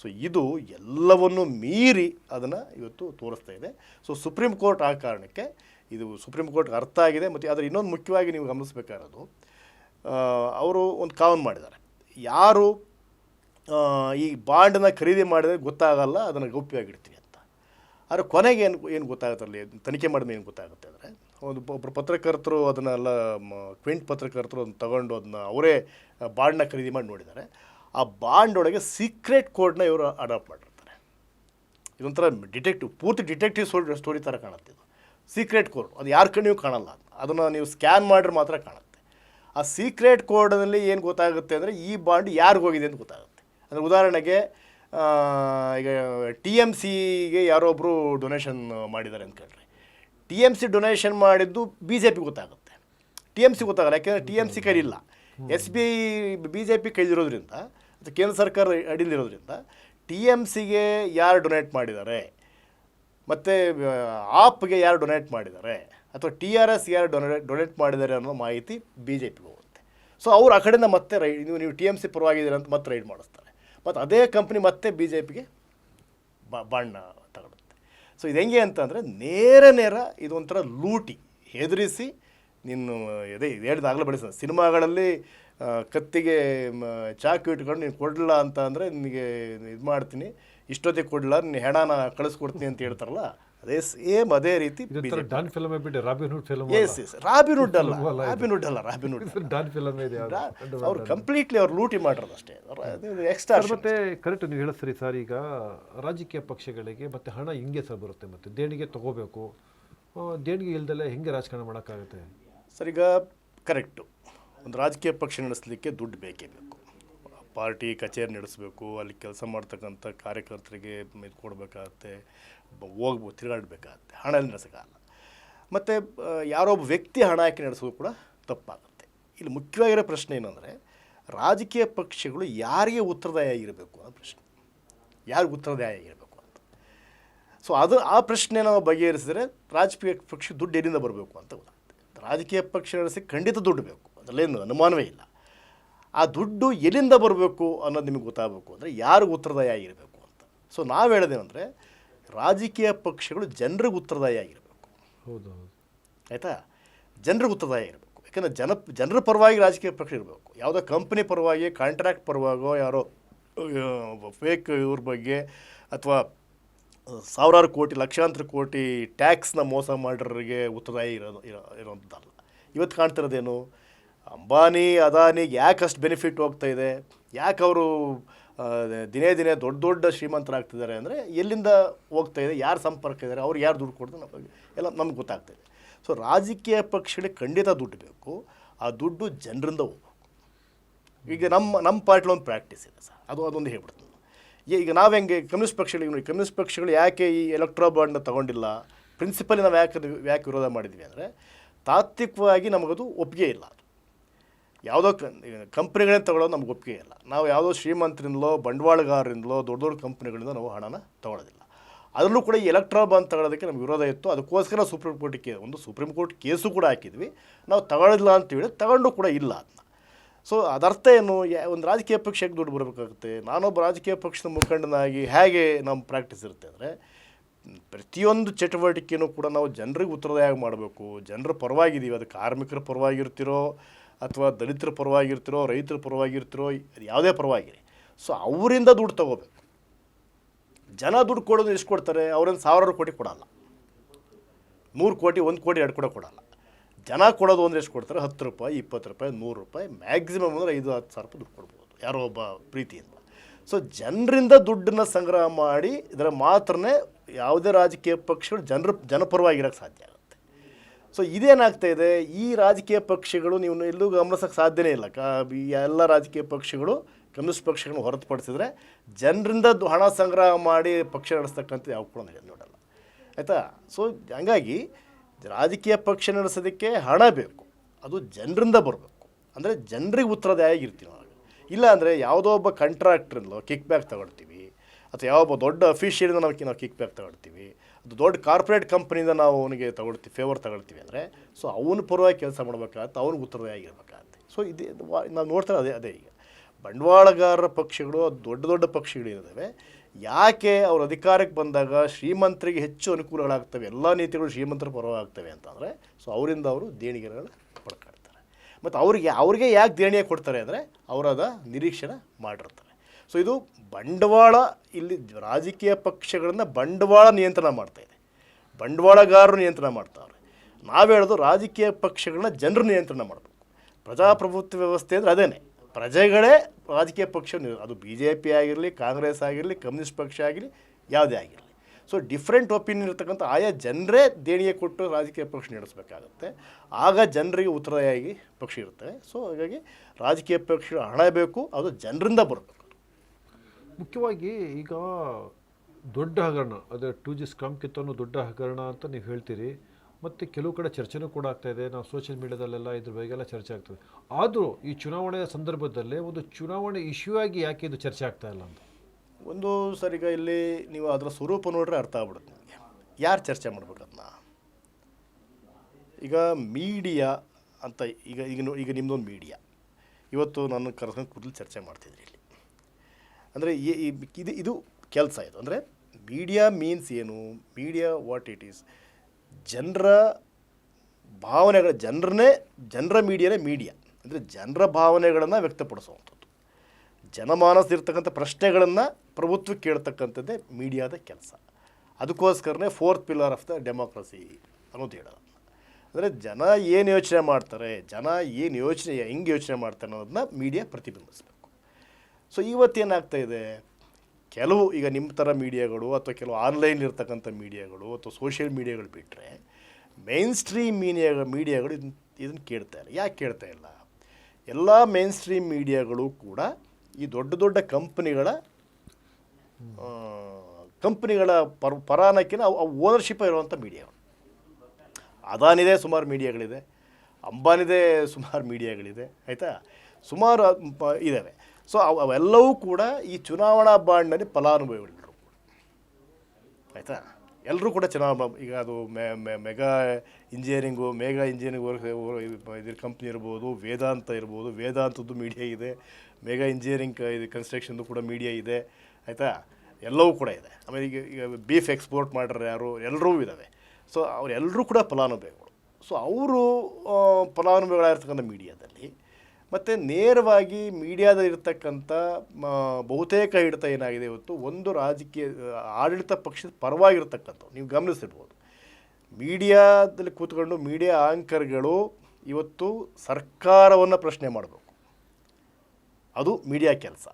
ಸೊ ಇದು ಎಲ್ಲವನ್ನು ಮೀರಿ ಅದನ್ನು ಇವತ್ತು ತೋರಿಸ್ತಾ ಇದೆ. ಸೊ ಸುಪ್ರೀಂ ಕೋರ್ಟ್ ಆ ಕಾರಣಕ್ಕೆ ಇದು ಸುಪ್ರೀಂ ಕೋರ್ಟ್ಗೆ ಅರ್ಥ ಆಗಿದೆ ಮತ್ತು ಅದರ ಇನ್ನೊಂದು ಮುಖ್ಯವಾಗಿ ನೀವು ಗಮನಿಸಬೇಕಾಗಿರೋದು ಅವರು ಒಂದು ಕಾನೂನು ಮಾಡಿದ್ದಾರೆ. ಯಾರು ಈ ಬಾಂಡನ್ನ ಖರೀದಿ ಮಾಡಿದ್ರೆ ಗೊತ್ತಾಗಲ್ಲ, ಅದನ್ನು ಗೌಪ್ಯವಾಗಿಡ್ತೀವಿ ಅಂತ. ಆದರೆ ಕೊನೆಗೆ ಏನು ಏನು ಗೊತ್ತಾಗುತ್ತೆ ಅಲ್ಲಿ? ತನಿಖೆ ಮಾಡಿದ ಏನು ಗೊತ್ತಾಗುತ್ತೆ ಅಂದರೆ, ಒಂದು ಒಬ್ಬರು ಪತ್ರಕರ್ತರು ಅದನ್ನೆಲ್ಲ ಕ್ವಿಂಟ್ ಪತ್ರಕರ್ತರು ಅದನ್ನು ತಗೊಂಡು ಅದನ್ನ ಅವರೇ ಬಾಂಡ್ನ ಖರೀದಿ ಮಾಡಿ ನೋಡಿದ್ದಾರೆ. ಆ ಬಾಂಡ್ ಒಳಗೆ ಸೀಕ್ರೆಟ್ ಕೋಡ್ನ ಇವರು ಅಡಾಪ್ಟ್ ಮಾಡಿರ್ತಾರೆ. ಇದೊಂಥರ ಡಿಟೆಕ್ಟಿವ್, ಪೂರ್ತಿ ಡಿಟೆಕ್ಟಿವ್ ಸ್ಟೋರಿ ಸ್ಟೋರಿ ಥರ ಕಾಣುತ್ತೆ ಇದು. ಸೀಕ್ರೆಟ್ ಕೋಡ್, ಅದು ಯಾರ ಕಣ್ಣಿಗೂ ಕಾಣಲ್ಲ. ಅದನ್ನು ನೀವು ಸ್ಕ್ಯಾನ್ ಮಾಡಿದ್ರೆ ಮಾತ್ರ ಕಾಣುತ್ತೆ. ಆ ಸೀಕ್ರೆಟ್ ಕೋಡ್ನಲ್ಲಿ ಏನು ಗೊತ್ತಾಗುತ್ತೆ ಅಂದರೆ ಈ ಬಾಂಡ್ ಯಾರಿಗೆ ಹೋಗಿದೆ ಅಂತ ಗೊತ್ತಾಗುತ್ತೆ. ಅಂದರೆ ಉದಾಹರಣೆಗೆ ಈಗ ಟಿ ಎಂ ಸಿಗೆ ಯಾರೋ ಒಬ್ಬರು ಡೊನೇಷನ್ ಮಾಡಿದ್ದಾರೆ ಅಂತ ಕೇಳ್ರಿ. ಟಿ ಎಂ ಸಿ ಡೊನೇಷನ್ ಮಾಡಿದ್ದು ಬಿ ಜೆ ಪಿ ಗೊತ್ತಾಗುತ್ತೆ. ಟಿ ಎಂ ಸಿ ಗೊತ್ತಾಗಲ್ಲ, ಯಾಕೆಂದರೆ T M C ಕೈಲಿಲ್ಲ. S B I, B J P ಕೈಲಿರೋದ್ರಿಂದ, ಅಥವಾ ಕೇಂದ್ರ ಸರ್ಕಾರ ಅಡಿಲಿರೋದ್ರಿಂದ, ಟಿ ಎಂ ಸಿಗೆ ಯಾರು ಡೊನೇಟ್ ಮಾಡಿದ್ದಾರೆ? ಮತ್ತು ಆಪ್ಗೆ ಯಾರು ಡೊನೇಟ್ ಮಾಡಿದ್ದಾರೆ? ಅಥವಾ ಟಿ ಆರ್ ಎಸ್ ಯಾರು ಡೊನೇಟ್ ಡೊನೇಟ್ ಮಾಡಿದ್ದಾರೆ ಅನ್ನೋ ಮಾಹಿತಿ ಬಿ ಜೆ ಪಿಗೆ ಹೋಗುತ್ತೆ. ಸೊ ಅವ್ರು ಆ ಕಡೆಯಿಂದ ಮತ್ತೆ ರೈ, ನೀವು ನೀವು ಟಿ ಎಂ ಸಿ ಪರವಾಗಿದ್ದೀರ ಅಂತ ಮತ್ತೆ ರೈಡ್ ಮಾಡಿಸ್ತಾರೆ. ಮತ್ತು ಅದೇ ಕಂಪ್ನಿ ಮತ್ತೆ ಬಿ ಜೆ ಪಿಗೆ ಬಾಂಡ್ನ ತಗೊಳುತ್ತೆ ಸೊ ಇದು ಹೆಂಗೆ ಅಂತಂದರೆ ನೇರ ನೇರ ಇದೊಂಥರ ಲೂಟಿ. ಹೆದರಿಸಿ ನೀನು, ಅದೇ ಇದು ಹೇಳಿದಾಗಲೇ ಬೆಳೆಸ ಸಿನಿಮಾಗಳಲ್ಲಿ ಕತ್ತಿಗೆ ಚಾಕು ಇಟ್ಕೊಂಡು ನೀನು ಕೊಡಲಿಲ್ಲ ಅಂತ ಅಂದರೆ ನಿನಗೆ ಇದು ಮಾಡ್ತೀನಿ. ಇಷ್ಟೊತ್ತಿಗೆ ಕೊಡಲ್ಲ ನೀನು ಹೆಣನ ಕಳಿಸ್ಕೊಡ್ತೀನಿ ಅಂತ ಹೇಳ್ತಾರಲ್ಲ ಅದೇ ಸೇಮ್ ಅದೇ ರೀತಿ
ಡಾನ್ ಫಿಲಮ್ ಬಿಟ್ಟು Robin Hood film
yes yes Robinwood ಅಲ್ಲ ರಾಬಿನ್ವುಡ್ ಅಲ್ಲ ರಾಬಿನ್ಹುಡ್
ಡಾನ್ ಫಿಲಮ್ ಇದೆ?
ಅವ್ರು ಕಂಪ್ಲೀಟ್ಲಿ ಅವ್ರು ಲೂಟಿ ಮಾಡಿರೋದು ಅಷ್ಟೇ. ಎಕ್ಸ್ಟ್ರಾ
ಮತ್ತೆ ಕರೆಕ್ಟ್ ನೀವು ಹೇಳಿಸ್ರಿ ಸರ್ ಈಗ ರಾಜಕೀಯ ಪಕ್ಷಗಳಿಗೆ ಮತ್ತೆ ಹಣ ಹಿಂಗೆ ಸರ್ ಬರುತ್ತೆ ಮತ್ತೆ ದೇಣಿಗೆ ತಗೋಬೇಕು. ದೇಣಿಗೆ ಇಲ್ದಲ್ಲೇ ಹೆಂಗೆ ರಾಜಕಾರಣ ಮಾಡೋಕ್ಕಾಗುತ್ತೆ?
ಸರ್ ಈಗ ಕರೆಕ್ಟು ಒಂದು ರಾಜಕೀಯ ಪಕ್ಷ ನಡೆಸಲಿಕ್ಕೆ ದುಡ್ಡು ಬೇಕೇ ಬೇಕು. ಪಾರ್ಟಿ, ಕಚೇರಿ ನಡೆಸಬೇಕು, ಅಲ್ಲಿ ಕೆಲಸ ಮಾಡ್ತಕ್ಕಂಥ ಕಾರ್ಯಕರ್ತರಿಗೆ ಇದು ಕೊಡಬೇಕಾಗತ್ತೆ ಹೋಗ್ಬೋದು ತಿರುಗಾಡಬೇಕಾಗತ್ತೆ, ಹಣ ನಡೆಸೋಕ್ಕಾಗಲ್ಲ ಮತ್ತು ಒಬ್ಬ ವ್ಯಕ್ತಿ ಹಣ ಹಾಕಿ ನಡೆಸೋದು ಕೂಡ ತಪ್ಪಾಗುತ್ತೆ. ಇಲ್ಲಿ ಮುಖ್ಯವಾಗಿರೋ ಪ್ರಶ್ನೆ ಏನಂದರೆ, ರಾಜಕೀಯ ಪಕ್ಷಗಳು ಯಾರಿಗೆ ಉತ್ತರದಾಯ ಇರಬೇಕು ಅನ್ನೋ ಪ್ರಶ್ನೆ. ಯಾರಿಗೆ ಉತ್ತರದಾಯ ಇರಬೇಕು ಅಂತ. ಸೊ ಅದು, ಆ ಪ್ರಶ್ನೆ ನಾವು ಬಗೆಹರಿಸಿದ್ರೆ ರಾಜಕೀಯ ಪಕ್ಷ ದುಡ್ಡು ಎಲ್ಲಿಂದ ಬರಬೇಕು ಅಂತ ಗೊತ್ತಾಗುತ್ತೆ. ರಾಜಕೀಯ ಪಕ್ಷ ನಡೆಸಿ ಖಂಡಿತ ದುಡ್ಡು ಬೇಕು. ಅದರಲ್ಲೇನು ಅನುಮಾನವೇ ಇಲ್ಲ. ಆ ದುಡ್ಡು ಎಲ್ಲಿಂದ ಬರಬೇಕು ಅನ್ನೋದು ನಿಮಗೆ ಗೊತ್ತಾಗಬೇಕು. ಅಂದರೆ ಯಾರು ಉತ್ತರದಾಯ ಆಗಿರಬೇಕು ಅಂತ. ಸೊ ನಾವು ಹೇಳೋದೇನೆಂದರೆ ರಾಜಕೀಯ ಪಕ್ಷಗಳು ಜನರಿಗೆ ಉತ್ತರದಾಯ ಆಗಿರಬೇಕು.
ಹೌದು ಹೌದು.
ಆಯಿತಾ? ಜನರಿಗೆ ಉತ್ತರದಾಯ ಇರಬೇಕು ಯಾಕಂದರೆ ಜನ ಜನರ ಪರವಾಗಿ ರಾಜಕೀಯ ಪಕ್ಷ ಇರಬೇಕು. ಯಾವುದೋ ಕಂಪ್ನಿ ಪರವಾಗಿ ಕಾಂಟ್ರಾಕ್ಟ್ ಪರವಾಗೋ ಯಾರೋ ಫೇಕ್ ಇವ್ರ ಬಗ್ಗೆ ಅಥವಾ ಸಾವಿರಾರು ಕೋಟಿ ಲಕ್ಷಾಂತರ ಕೋಟಿ ಟ್ಯಾಕ್ಸ್ನ ಮೋಸ ಮಾಡಿರೋರಿಗೆ ಉತ್ತರದಾಯ ಇರೋದು ಇರೋ ಇರೋಂಥದ್ದಲ್ಲ. ಇವತ್ತು ಕಾಣ್ತಿರೋದೇನು? ಅಂಬಾನಿ ಅದಾನಿಗೆ ಯಾಕೆ ಅಷ್ಟು ಬೆನಿಫಿಟ್ ಹೋಗ್ತಾ ಇದೆ? ಯಾಕೆ ಅವರು ದಿನೇ ದಿನೇ ದೊಡ್ಡ ದೊಡ್ಡ ಶ್ರೀಮಂತರಾಗ್ತಿದ್ದಾರೆ ಅಂದರೆ ಎಲ್ಲಿಂದ ಹೋಗ್ತಾ ಇದೆ, ಯಾರು ಸಂಪರ್ಕ ಇದ್ದಾರೆ ಅವ್ರು ಯಾರು ದುಡ್ಡು ಕೊಡ್ತಾರೆ, ನಮಗೆ ಎಲ್ಲ ನಮ್ಗೆ ಗೊತ್ತಾಗ್ತಾ ಇದೆ. ಸೊ ರಾಜಕೀಯ ಪಕ್ಷಗಳಿಗೆ ಖಂಡಿತ ದುಡ್ಡು ಬೇಕು. ಆ ದುಡ್ಡು ಜನರಿಂದ ಹೋಗ್ಬೇಕು. ಈಗ ನಮ್ಮ ನಮ್ಮ ಪಾರ್ಟಿಲಿ ಒಂದು ಪ್ರಾಕ್ಟೀಸ್ ಇದೆ ಸರ್. ಅದು, ಅದೊಂದು ಹೇಳ್ಬಿಡ್ತೀನಿ. ಈಗ ನಾವು ಹೆಂಗೆ ಕಮ್ಯುನಿಸ್ಟ್ ಪಕ್ಷಗಳಿಗೆ ನೋಡಿ, ಕಮ್ಯುನಿಸ್ಟ್ ಪಕ್ಷಗಳು ಯಾಕೆ ಈ ಎಲೆಕ್ಟ್ರೋ ಬಾಂಡ್ನ ತಗೊಂಡಿಲ್ಲ? ಪ್ರಿನ್ಸಿಪಲಿ ನಾವು ಯಾಕೆ ಯಾಕೆ ವಿರೋಧ ಮಾಡಿದ್ವಿ ಅಂದರೆ ತಾತ್ವಿಕವಾಗಿ ನಮಗದು ಒಪ್ಪಿಗೆ ಇಲ್ಲ ಯಾವುದೋ ಕಂಪ್ನಿಗಳೇ ತಗೊಳ್ಳೋದು ನಮ್ಗೆ ಒಪ್ಪಿಗೆ ಇಲ್ಲ. ನಾವು ಯಾವುದೋ ಶ್ರೀಮಂತರಿಂದಲೋ, ಬಂಡವಾಳಗಾರರಿಂದಲೋ, ದೊಡ್ಡ ದೊಡ್ಡ ಕಂಪ್ನಿಗಳಿಂದ ನಾವು ಹಣನ ತಗೊಳ್ಳೋದಿಲ್ಲ. ಅದರಲ್ಲೂ ಕೂಡ ಈ ಎಲೆಕ್ಟ್ರಾ ಬಾಂಡ್ ತಗೊಳ್ಳೋದಕ್ಕೆ ನಮ್ಗೆ ವಿರೋಧ ಇತ್ತು. ಅದಕ್ಕೋಸ್ಕರ ಸುಪ್ರೀಂ ಕೋರ್ಟಿಗೆ ಒಂದು ಸುಪ್ರೀಂ ಕೋರ್ಟ್ ಕೇಸು ಕೂಡ ಹಾಕಿದ್ವಿ. ನಾವು ತಗೊಳ್ಳಿಲ್ಲ ಅಂತೇಳಿ ತಗೊಂಡು ಕೂಡ ಇಲ್ಲ ಅದನ್ನ ಸೊ ಅದರ್ಥ ಏನು ಒಂದು ರಾಜಕೀಯ ಪಕ್ಷಕ್ಕೆ ದುಡ್ಡು ಬರಬೇಕಾಗುತ್ತೆ. ನಾನೊಬ್ಬ ರಾಜಕೀಯ ಪಕ್ಷದ ಮುಖಂಡನಾಗಿ ಹೇಗೆ ನಮ್ಮ ಪ್ರಾಕ್ಟೀಸ್ ಇರುತ್ತೆ ಅಂದರೆ, ಪ್ರತಿಯೊಂದು ಚಟುವಟಿಕೆಯೂ ಕೂಡ ನಾವು ಜನರಿಗೆ ಉತ್ತರದಾಯ ಮಾಡಬೇಕು. ಜನರ ಪರವಾಗಿದ್ದೀವಿ. ಅದು ಕಾರ್ಮಿಕರ ಪರವಾಗಿರ್ತಿರೋ ಅಥವಾ ದಲಿತರ ಪರವಾಗಿರ್ತಿರೋ, ರೈತರ ಪರವಾಗಿರ್ತಿರೋ ಯಾವುದೇ ಪರವಾಗಿರಿ. ಸೊ ಅವರಿಂದ ದುಡ್ಡು ತಗೋಬೇಕು. ಜನ ದುಡ್ಡು ಕೊಡೋದು ಎಷ್ಟು ಕೊಡ್ತಾರೆ? ಅವ್ರೇನು ಸಾವಿರಾರು ಕೋಟಿ ಕೊಡಲ್ಲ. ನೂರು ಕೋಟಿ, ಒಂದು ಕೋಟಿ, ಎರಡು ಕೂಡ ಕೊಡಲ್ಲ. ಜನ ಕೊಡೋದು ಅಂದರೆ ಎಷ್ಟು ಕೊಡ್ತಾರೆ? ಹತ್ತು ರೂಪಾಯಿ, ಇಪ್ಪತ್ತು ರೂಪಾಯಿ, ನೂರು ರೂಪಾಯಿ ಮ್ಯಾಕ್ಸಿಮಮ್ ಅಂದರೆ ಐದು, ಹತ್ತು ಸಾವಿರ ರೂಪಾಯಿ ದುಡ್ಡು ಕೊಡ್ಬೋದು. ಯಾರೋ ಒಬ್ಬ ಪ್ರೀತಿಯಿಂದ. ಸೊ ಜನರಿಂದ ದುಡ್ಡನ್ನ ಸಂಗ್ರಹ ಮಾಡಿ, ಇದರ ಮಾತ್ರನೇ ಯಾವುದೇ ರಾಜಕೀಯ ಪಕ್ಷಗಳು ಜನರ ಜನಪರವಾಗಿರೋಕ್ಕೆ ಸಾಧ್ಯ. ಸೊ ಇದೇನಾಗ್ತಾ ಇದೆ? ಈ ರಾಜಕೀಯ ಪಕ್ಷಗಳು ನೀವು ಎಲ್ಲೂ ಗಮನಿಸೋಕ್ಕೆ ಸಾಧ್ಯನೇ ಇಲ್ಲ. ಕಾ, ಈ ಎಲ್ಲ ರಾಜಕೀಯ ಪಕ್ಷಗಳು, ಕಮ್ಯುನಿಸ್ಟ್ ಪಕ್ಷಗಳನ್ನು ಹೊರತುಪಡಿಸಿದ್ರೆ ಜನರಿಂದ ಹಣ ಸಂಗ್ರಹ ಮಾಡಿ ಪಕ್ಷ ನಡೆಸ್ತಕ್ಕಂಥ ಯಾವ ಕೂಡ ನೋಡಲ್ಲ. ಆಯಿತಾ? ಸೊ ಹಂಗಾಗಿ ರಾಜಕೀಯ ಪಕ್ಷ ನಡೆಸೋದಕ್ಕೆ ಹಣ ಬೇಕು. ಅದು ಜನರಿಂದ ಬರಬೇಕು. ಅಂದರೆ ಜನರಿಗೆ ಉತ್ತರದಾಯಾಗಿ ಇರ್ತೀವಿ ನಾವು. ಇಲ್ಲ ಅಂದರೆ ಯಾವುದೋ ಒಬ್ಬ ಕಂಟ್ರಾಕ್ಟ್ರಿಂದಲೋ ಕಿಕ್ ಬ್ಯಾಕ್ ತಗೊಳ್ತೀವಿ. ಅಥವಾ ಯಾವೊಬ್ಬ ದೊಡ್ಡ ಅಫಿಷಿಯಲಿಂದ ನಾವು ನಾವು ಕಿಕ್ ಬ್ಯಾಕ್ ತಗೊಳ್ತೀವಿ. ಅದು ದೊಡ್ಡ ಕಾರ್ಪೊರೇಟ್ ಕಂಪ್ನಿಯಿಂದ ನಾವು ಅವನಿಗೆ ತಗೊಳ್ತೀವಿ ಫೇವರ್ ತಗೊಳ್ತೀವಿ ಅಂದರೆ ಸೊ ಅವನ ಪರವಾಗಿ ಕೆಲಸ ಮಾಡಬೇಕಾಗತ್ತೆ, ಅವ್ನಿಗೆ ಉತ್ತರವಾಗಿರ್ಬೇಕಾಗತ್ತೆ ಸೊ ಇದು ನಾವು ನೋಡ್ತಾರೆ ಅದೇ ಅದೇ ಈಗ. ಬಂಡವಾಳಗಾರರ ಪಕ್ಷಗಳು, ದೊಡ್ಡ ದೊಡ್ಡ ಪಕ್ಷಗಳಿದ್ದಾವೆ ಯಾಕೆ ಅವ್ರ ಅಧಿಕಾರಕ್ಕೆ ಬಂದಾಗ ಶ್ರೀಮಂತರಿಗೆ ಹೆಚ್ಚು ಅನುಕೂಲಗಳಾಗ್ತವೆ, ಎಲ್ಲ ನೀತಿಗಳು ಶ್ರೀಮಂತರ ಪರವಾಗ್ತವೆ ಅಂತಂದರೆ ಸೊ ಅವರಿಂದ ಅವರು ದೇಣಿಗೆಗಳನ್ನ ಪಡ್ಕೊಳ್ತಾರೆ ಮತ್ತು ಅವ್ರಿಗೆ ಅವ್ರಿಗೆ ಯಾಕೆ ದೇಣಿಗೆ ಕೊಡ್ತಾರೆ ಅಂದರೆ ಅವರದ ನಿರೀಕ್ಷಣೆ ಮಾಡಿರ್ತಾರೆ. ಸೊ ಇದು ಬಂಡವಾಳ ಇಲ್ಲಿ ರಾಜಕೀಯ ಪಕ್ಷಗಳನ್ನು ಬಂಡವಾಳ ನಿಯಂತ್ರಣ ಮಾಡ್ತಾ ಇದೆ. ಬಂಡವಾಳಗಾರರು ನಿಯಂತ್ರಣ ಮಾಡ್ತಾವ್ರೆ ನಾವು ಹೇಳೋದು ರಾಜಕೀಯ ಪಕ್ಷಗಳನ್ನ ಜನರು ನಿಯಂತ್ರಣ ಮಾಡಬೇಕು. ಪ್ರಜಾಪ್ರಭುತ್ವ ವ್ಯವಸ್ಥೆ ಅಂದರೆ ಅದೇನೆ. ಪ್ರಜೆಗಳೇ ರಾಜಕೀಯ ಪಕ್ಷ ಅದು ಬಿ ಜೆ ಪಿ ಆಗಿರಲಿ, ಕಾಂಗ್ರೆಸ್ ಆಗಿರಲಿ, ಕಮ್ಯುನಿಸ್ಟ್ ಪಕ್ಷ ಆಗಿರಲಿ, ಯಾವುದೇ ಆಗಿರಲಿ. ಸೊ ಡಿಫ್ರೆಂಟ್ ಒಪಿನಿಯನ್ ಇರ್ತಕ್ಕಂಥ ಆಯಾ ಜನರೇ ದೇಣಿಗೆ ಕೊಟ್ಟು ರಾಜಕೀಯ ಪಕ್ಷ ನಡೆಸಬೇಕಾಗುತ್ತೆ. ಆಗ ಜನರಿಗೆ ಉತ್ತರವಾಗಿ ಪಕ್ಷ ಇರುತ್ತೆ. ಸೊ ಹಾಗಾಗಿ ರಾಜಕೀಯ ಪಕ್ಷ ಹಣ ಬೇಕು, ಅದು ಜನರಿಂದ ಬರಬೇಕು.
ಮುಖ್ಯವಾಗಿ ಈಗ ದೊಡ್ಡ ಹಗರಣ, ಅದೇ ಟೂ ಜಿ ಸ್ಕಮ್ ಕಿತ್ತೋನು ದೊಡ್ಡ ಹಗರಣ ಅಂತ ನೀವು ಹೇಳ್ತೀರಿ. ಮತ್ತು ಕೆಲವು ಕಡೆ ಚರ್ಚೆನೂ ಕೂಡ ಆಗ್ತಾ ಇದೆ. ನಾವು ಸೋಷಿಯಲ್ ಮೀಡಿಯಾದಲ್ಲೆಲ್ಲ ಇದ್ರ ಬಗ್ಗೆಲ್ಲ ಚರ್ಚೆ ಆಗ್ತದೆ. ಆದರೂ ಈ ಚುನಾವಣೆಯ ಸಂದರ್ಭದಲ್ಲಿ ಒಂದು ಚುನಾವಣೆ ಇಶ್ಯೂ ಆಗಿ ಯಾಕೆ ಇದು ಚರ್ಚೆ ಆಗ್ತಾ ಇಲ್ಲ ಅಂತ?
ಒಂದು ಸರ್ ಈಗ ಇಲ್ಲಿ ನೀವು ಅದರ ಸ್ವರೂಪ ನೋಡ್ರೆ ಅರ್ಥ ಆಗ್ಬಿಡುತ್ತೆ ನಿಮಗೆ. ಯಾರು ಚರ್ಚೆ ಮಾಡ್ಬೇಕು ಅದನ್ನ ಈಗ ಮೀಡಿಯಾ ಅಂತ ಈಗ ಈಗ ಈಗ ನಿಮ್ಮದೊಂದು ಮೀಡಿಯಾ ಇವತ್ತು ನಾನು ಕರ್ಕೊಂಡು ಕೂದಲು ಚರ್ಚೆ ಮಾಡ್ತಿದ್ರಿ ಇಲ್ಲಿ. ಅಂದರೆ ಇದು ಇದು ಕೆಲಸ ಇದು. ಅಂದರೆ ಮೀಡಿಯಾ ಮೀನ್ಸ್ ಏನು? ಮೀಡಿಯಾ ವಾಟ್ ಇಟ್ ಈಸ್ ಜನರ ಭಾವನೆಗಳ, ಜನರನ್ನೇ, ಜನರ ಮೀಡಿಯಾನೇ ಮೀಡಿಯಾ ಅಂದರೆ ಜನರ ಭಾವನೆಗಳನ್ನು ವ್ಯಕ್ತಪಡಿಸುವಂಥದ್ದು. ಜನಮಾನಸದಿರ್ತಕ್ಕಂಥ ಪ್ರಶ್ನೆಗಳನ್ನು ಪ್ರಭುತ್ವಕ್ಕೆ ಕೇಳ್ತಕ್ಕಂಥದ್ದೇ ಮೀಡಿಯಾದ ಕೆಲಸ. ಅದಕ್ಕೋಸ್ಕರನೇ fourth pillar of the democracy ಅನ್ನೋದು ಹೇಳೋದು. ಅಂದರೆ ಜನ ಏನು ಯೋಚನೆ ಮಾಡ್ತಾರೆ, ಜನ ಏನು ಯೋಚನೆ, ಹೆಂಗೆ ಯೋಚನೆ ಮಾಡ್ತಾರೆ ಅನ್ನೋದನ್ನ ಮೀಡಿಯಾ ಪ್ರತಿಬಿಂಬಿಸಬೇಕು. ಸೊ ಇವತ್ತೇನಾಗ್ತಾ ಇದೆ? ಕೆಲವು ಈಗ ನಿಮ್ಮ ಥರ ಮೀಡಿಯಾಗಳು ಅಥವಾ ಕೆಲವು ಆನ್ಲೈನ್ ಇರ್ತಕ್ಕಂಥ ಮೀಡಿಯಾಗಳು ಅಥವಾ ಸೋಷಿಯಲ್ ಮೀಡಿಯಾಗಳು ಬಿಟ್ಟರೆ ಮೇನ್ ಸ್ಟ್ರೀಮ್ ಮೀಡಿಯಾ ಮೀಡಿಯಾಗಳು ಇದನ್ನ ಇದನ್ನು ಕೇಳ್ತಾ ಇಲ್ಲ. ಯಾಕೆ ಕೇಳ್ತಾ ಇಲ್ಲ? ಎಲ್ಲ ಮೇನ್ ಸ್ಟ್ರೀಮ್ ಮೀಡಿಯಾಗಳು ಕೂಡ ಈ ದೊಡ್ಡ ದೊಡ್ಡ ಕಂಪ್ನಿಗಳ ಕಂಪ್ನಿಗಳ ಪರ, ಪರಾನಕ್ಕಿನ ಓನರ್ಶಿಪ್ ಇರುವಂಥ ಮೀಡಿಯಾಗಳು ಅದಾನಿದೆ ಸುಮಾರು ಮೀಡಿಯಾಗಳಿದೆ ಅಂಬಾನಿದೆ ಸುಮಾರು ಮೀಡಿಯಾಗಳಿದೆ ಆಯಿತಾ? ಸುಮಾರು ಇದ್ದಾವೆ ಸೊ ಅವ್, ಅವೆಲ್ಲವೂ ಕೂಡ ಈ ಚುನಾವಣಾ ಬಾಂಡ್ನಲ್ಲಿ ಫಲಾನುಭವಿಗಳು. ಆಯಿತಾ? ಎಲ್ಲರೂ ಕೂಡ ಚುನಾವಣಾ ಈಗ ಅದು mega engineering, mega engineering work ಇದ್ರ ಕಂಪ್ನಿ ಇರ್ಬೋದು, ವೇದಾಂತ ಇರ್ಬೋದು, ವೇದಾಂತದ್ದು ಮೀಡಿಯಾ ಇದೆ. ಮೆಗಾ ಇಂಜಿನಿಯರಿಂಗ್ ಇದು ಕನ್ಸ್ಟ್ರಕ್ಷನ್ದು ಕೂಡ ಮೀಡಿಯಾ ಇದೆ. ಆಯಿತಾ? ಎಲ್ಲವೂ ಕೂಡ ಇದೆ. ಆಮೇಲೆ ಈಗ ಈಗ ಬೀಫ್ ಎಕ್ಸ್ಪೋರ್ಟ್ ಮಾಡ್ರೆ ಯಾರು ಎಲ್ಲರೂ ಇದ್ದಾವೆ ಸೊ ಅವರೆಲ್ಲರೂ ಕೂಡ ಫಲಾನುಭವಿಗಳು. ಸೊ ಅವರು ಫಲಾನುಭವಿಗಳಾಗಿರ್ತಕ್ಕಂಥ ಮೀಡಿಯಾದಲ್ಲಿ ಮತ್ತು ನೇರವಾಗಿ ಮೀಡಿಯಾದಲ್ಲಿ ಇರತಕ್ಕಂಥ ಬಹುತೇಕ ಹಿಡಿತ ಏನಾಗಿದೆ ಇವತ್ತು? ಒಂದು ರಾಜಕೀಯ, ಆಡಳಿತ ಪಕ್ಷದ ಪರವಾಗಿರ್ತಕ್ಕಂಥವು. ನೀವು ಗಮನಿಸಿರ್ಬೋದು. ಮೀಡಿಯಾದಲ್ಲಿ ಕೂತ್ಕೊಂಡು ಮೀಡಿಯಾ ಆಂಕರ್ಗಳು ಇವತ್ತು ಸರ್ಕಾರವನ್ನು ಪ್ರಶ್ನೆ ಮಾಡಬೇಕು. ಅದು ಮೀಡಿಯಾ ಕೆಲಸ.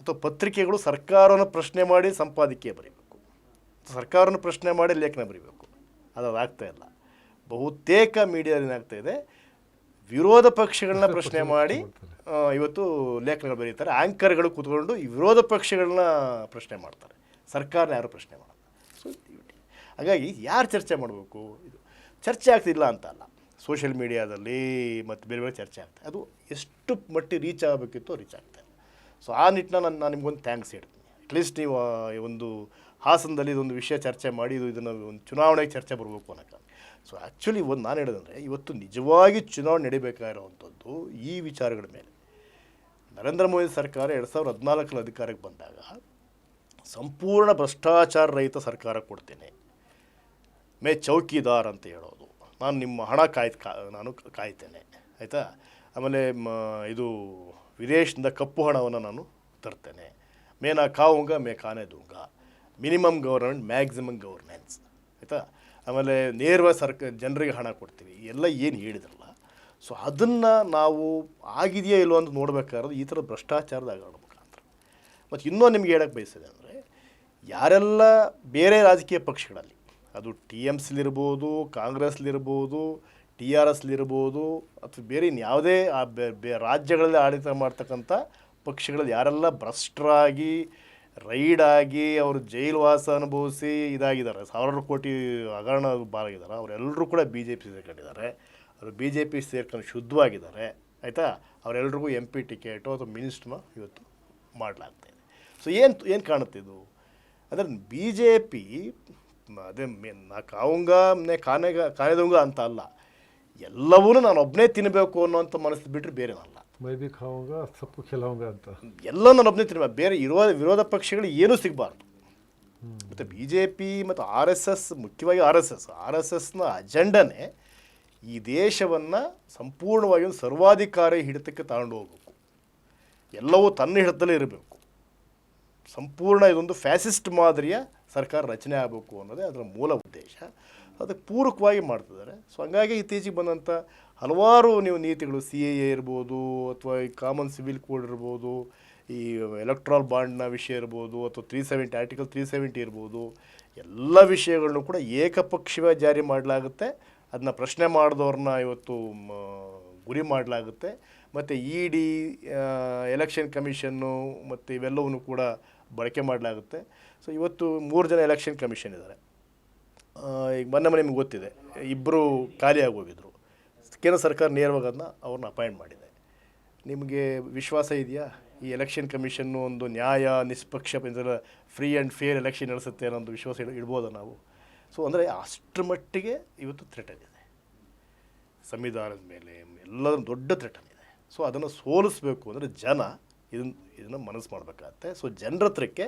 ಅಥವಾ ಪತ್ರಿಕೆಗಳು ಸರ್ಕಾರವನ್ನು ಪ್ರಶ್ನೆ ಮಾಡಿ ಸಂಪಾದಕೀಯ ಬರೀಬೇಕು. ಸರ್ಕಾರವನ್ನು ಪ್ರಶ್ನೆ ಮಾಡಿ ಲೇಖನ ಬರೀಬೇಕು. ಅದು ಅದಾಗ್ತಾ ಇಲ್ಲ. ಬಹುತೇಕ ಮೀಡಿಯಾದಲ್ಲಿ ಏನಾಗ್ತಾ ಇದೆ. ವಿರೋಧ ಪಕ್ಷಗಳನ್ನ *laughs* ಪ್ರಶ್ನೆ ಮಾಡಿ ಇವತ್ತು ಲೇಖನಗಳು ಬರೀತಾರೆ. ಆ್ಯಂಕರ್ಗಳು ಕೂತ್ಕೊಂಡು ಈ ವಿರೋಧ ಪಕ್ಷಗಳನ್ನ ಪ್ರಶ್ನೆ ಮಾಡ್ತಾರೆ. ಸರ್ಕಾರನ ಯಾರು ಪ್ರಶ್ನೆ ಮಾಡಲ್ಲ. ಸೊ ಹಾಗಾಗಿ ಯಾರು ಚರ್ಚೆ ಮಾಡಬೇಕು? ಇದು ಚರ್ಚೆ ಆಗ್ತಿಲ್ಲ ಅಂತ ಅಲ್ಲ. ಸೋಷಿಯಲ್ ಮೀಡಿಯಾದಲ್ಲಿ ಮತ್ತು ಬೇರೆ ಬೇರೆ ಚರ್ಚೆ ಆಗ್ತದೆ. ಅದು ಎಷ್ಟು ಮಟ್ಟಿಗೆ ರೀಚ್ ಆಗಬೇಕಿತ್ತು ರೀಚ್ ಆಗ್ತಾ ಇಲ್ಲ. ಸೊ ಆ ನಿಟ್ಟಿನ ನಾನು ನಾನು ನಿಮ್ಗೊಂದು ಥ್ಯಾಂಕ್ಸ್ ಹೇಳ್ತೀನಿ. ಅಟ್ಲೀಸ್ಟ್ ನೀವು ಒಂದು ಹಾಸನದಲ್ಲಿ ಇದೊಂದು ವಿಷಯ ಚರ್ಚೆ ಮಾಡಿ ಇದು ಇದನ್ನು ಒಂದು ಚುನಾವಣೆಗೆ ಚರ್ಚೆ ಬರಬೇಕು ಅನ್ನೋಕ್ಕೆ ಸೊ ಆ್ಯಕ್ಚುಲಿ ಒಂದು ನಾನು ಹೇಳೋದಂದರೆ, ಇವತ್ತು ನಿಜವಾಗಿ ಚುನಾವಣೆ ನಡಿಬೇಕಾಗಿರುವಂಥದ್ದು ಈ ವಿಚಾರಗಳ ಮೇಲೆ. ನರೇಂದ್ರ ಮೋದಿ ಸರ್ಕಾರ ಎರಡು ಸಾವಿರದ ಹದಿನಾಲ್ಕರ ಅಧಿಕಾರಕ್ಕೆ ಬಂದಾಗ ಸಂಪೂರ್ಣ ಭ್ರಷ್ಟಾಚಾರ ರಹಿತ ಸರ್ಕಾರ ಕೊಡ್ತೇನೆ. ಮೇ ಚೌಕಿದಾರ್ ಅಂತ ಹೇಳೋದು. ನಾನು ನಿಮ್ಮ ಹಣ ಕಾಯ್ ಕಾ, ನಾನು ಕಾಯ್ತೇನೆ. ಆಯಿತಾ? ಆಮೇಲೆ ಮ, ಇದು ವಿದೇಶದಿಂದ ಕಪ್ಪು ಹಣವನ್ನು ನಾನು ತರ್ತೇನೆ. ಮೇ ನಾ ಕಾವುಂಗ, ಮೇ ಕಾನೆ ದೂಂಗ. ಮಿನಿಮಮ್ ಗೌರ್ಮೆಂಟ್ ಮ್ಯಾಕ್ಸಿಮಮ್ ಆಯಿತಾ ಆಮೇಲೆ ನೇರವಾಗಿ ಸರ್ಕ, ಜನರಿಗೆ ಹಣ ಕೊಡ್ತೀವಿ. ಎಲ್ಲ ಏನು ಹೇಳಿದ್ರಲ್ಲ ಸೊ ಅದನ್ನು ನಾವು ಆಗಿದೆಯಾ ಇಲ್ಲೋ ಅಂತ ನೋಡ್ಬೇಕಾದ್ರೆ ಈ ಥರ ಭ್ರಷ್ಟಾಚಾರದ ಮುಖಾಂತರ. ಮತ್ತು ಇನ್ನೂ ನಿಮ್ಗೆ ಹೇಳಕ್ಕೆ ಬಯಸಿದೆ ಅಂದರೆ, ಯಾರೆಲ್ಲ ಬೇರೆ ರಾಜಕೀಯ ಪಕ್ಷಗಳಲ್ಲಿ, ಅದು ಟಿ ಎಂ ಸಿಲಿರ್ಬೋದು ಕಾಂಗ್ರೆಸ್ಲಿರ್ಬೋದು, ಟಿ ಆರ್ ಎಸ್ಲಿರ್ಬೋದು, ಅಥವಾ ಬೇರೆ ಇನ್ಯಾವುದೇ ಆ ರಾಜ್ಯಗಳಲ್ಲಿ ಆಡಳಿತ ಮಾಡ್ತಕ್ಕಂಥ ಪಕ್ಷಗಳಲ್ಲಿ ಯಾರೆಲ್ಲ ಭ್ರಷ್ಟರಾಗಿ ರೈಡ್ ಆಗಿ ಅವರು ಜೈಲುವಾಸ ಅನುಭವಿಸಿ ಇದಾಗಿದ್ದಾರೆ. ಸಾವಿರಾರು ಕೋಟಿ ಹಗರಣ ಬಾರಾಗಿದ್ದಾರೆ ಅವರೆಲ್ಲರೂ ಕೂಡ ಬಿ ಜೆ ಪಿ ಸೇರ್ಕೊಂಡಿದ್ದಾರೆ. ಅವರು ಬಿ ಜೆ ಪಿ ಸೇರ್ಕೊಂಡು ಶುದ್ಧವಾಗಿದ್ದಾರೆ. ಆಯಿತಾ? ಅವರೆಲ್ರಿಗೂ ಎಂ ಪಿ ಟಿಕೆಟು ಅಥವಾ ಮಿನಿಸ್ಟ್ರನ್ನ ಇವತ್ತು ಮಾಡಲಾಗ್ತಾಯಿದೆ ಸೊ ಏನು ಏನು ಕಾಣುತ್ತೆ ಇದು? ಅಂದರೆ ಬಿ ಜೆ ಪಿ ಅದೇ ಮೇನ್, ನಾ ಕಾವುಂಗ, ನೇ ಕಾನೆಗ ಕಾಯ್ದಂಗ ಅಂತ ಅಲ್ಲ. ಎಲ್ಲವೂ ನಾನು ಒಬ್ಬನೇ ತಿನ್ನಬೇಕು ಅನ್ನೋಂಥ ಮನಸ್ಸು ಬಿಟ್ಟರೆ ಬೇರೆ ಅಲ್ಲ
ಮೈ ಬಿ ಖಾವಂಗ ಸೊಪ್ಪು ಖಿಲಾವಂಗ ಅಂತ.
ಎಲ್ಲ ನಾನು ಒಬ್ಬನೇ ಬೇರೆ ಇರುವ ವಿರೋಧ ಪಕ್ಷಗಳು ಏನೂ ಸಿಗಬಾರ್ದು. ಮತ್ತು ಬಿ ಜೆ ಪಿ ಮತ್ತು ಆರ್ ಎಸ್ ಎಸ್ ಮುಖ್ಯವಾಗಿ R S S R S ಎಸ್ನ ಅಜೆಂಡನೇ ಈ ದೇಶವನ್ನು ಸಂಪೂರ್ಣವಾಗಿ ಒಂದು ಸರ್ವಾಧಿಕಾರಿ ಹಿಡಿತಕ್ಕೆ ತಗೊಂಡು ಹೋಗಬೇಕು. ಎಲ್ಲವೂ ತನ್ನ ಹಿಡಿತದಲ್ಲೇ ಇರಬೇಕು. ಸಂಪೂರ್ಣ ಇದೊಂದು ಫ್ಯಾಸಿಸ್ಟ್ ಮಾದರಿಯ ಸರ್ಕಾರ ರಚನೆ ಆಗಬೇಕು ಅನ್ನೋದೇ ಅದರ ಮೂಲ ಉದ್ದೇಶ. ಅದಕ್ಕೆ ಪೂರಕವಾಗಿ ಮಾಡ್ತಿದ್ದಾರೆ. ಸೊ ಹಂಗಾಗಿ ಇತ್ತೀಚೆಗೆ ಬಂದಂಥ ಹಲವಾರು ನೀವು ನೀತಿಗಳು ಸಿ ಎ ಎ ಇರ್ಬೋದು, ಅಥವಾ ಈ ಕಾಮನ್ ಸಿವಿಲ್ ಕೋಡ್ ಇರ್ಬೋದು, ಈ ಎಲೆಕ್ಟ್ರಾಲ್ ಬಾಂಡ್ನ ವಿಷಯ ಇರ್ಬೋದು, ಅಥವಾ three seventy article three seventy ಇರ್ಬೋದು, ಎಲ್ಲ ವಿಷಯಗಳನ್ನು ಕೂಡ ಏಕಪಕ್ಷೀಯವಾಗಿ ಜಾರಿ ಮಾಡಲಾಗುತ್ತೆ. ಅದನ್ನ ಪ್ರಶ್ನೆ ಮಾಡಿದವ್ರನ್ನ ಇವತ್ತು ಗುರಿ ಮಾಡಲಾಗುತ್ತೆ. ಮತ್ತು ಇ ಡಿ ಎಲೆಕ್ಷನ್ ಕಮಿಷನ್ನು ಮತ್ತು ಇವೆಲ್ಲವನ್ನು ಕೂಡ ಬಳಕೆ ಮಾಡಲಾಗುತ್ತೆ. ಸೊ ಇವತ್ತು ಮೂರು ಜನ ಎಲೆಕ್ಷನ್ ಕಮಿಷನ್ ಇದ್ದಾರೆ. ಈಗ ಮೊನ್ನೆ ಮನೆ ನಿಮ್ಗೆ ಗೊತ್ತಿದೆ ಇಬ್ಬರು ಖಾಲಿಯಾಗಿ ಹೋಗಿದ್ರು ಕೇಂದ್ರ ಸರ್ಕಾರ ನೇರವಾಗಿ ಅದನ್ನ ಅವ್ರನ್ನ ಅಪಾಯಿಂಟ್ ಮಾಡಿದೆ. ನಿಮಗೆ ವಿಶ್ವಾಸ ಇದೆಯಾ? ಈ ಎಲೆಕ್ಷನ್ ಕಮಿಷನ್ನು ಒಂದು ನ್ಯಾಯ, ನಿಷ್ಪಕ್ಷ ಫ್ರೀ ಆ್ಯಂಡ್ ಫೇರ್ ಎಲೆಕ್ಷನ್ ನಡೆಸುತ್ತೆ ಅನ್ನೋ ಒಂದು ವಿಶ್ವಾಸ ಇಡ್ಬೋದು ನಾವು? ಸೊ, ಅಂದರೆ ಅಷ್ಟರ ಮಟ್ಟಿಗೆ ಇವತ್ತು ಥ್ರೆಟನ್ ಇದೆ ಸಂವಿಧಾನದ ಮೇಲೆ ಎಲ್ಲದ ದೊಡ್ಡ ಥ್ರೆಟನ್ ಇದೆ ಸೊ, ಅದನ್ನು ಸೋಲಿಸಬೇಕು ಅಂದರೆ ಜನ ಇದನ್ನು ಇದನ್ನು ಮನಸ್ಸು ಮಾಡಬೇಕಾಗತ್ತೆ. ಸೊ, ಜನರ ಹತ್ರಕ್ಕೆ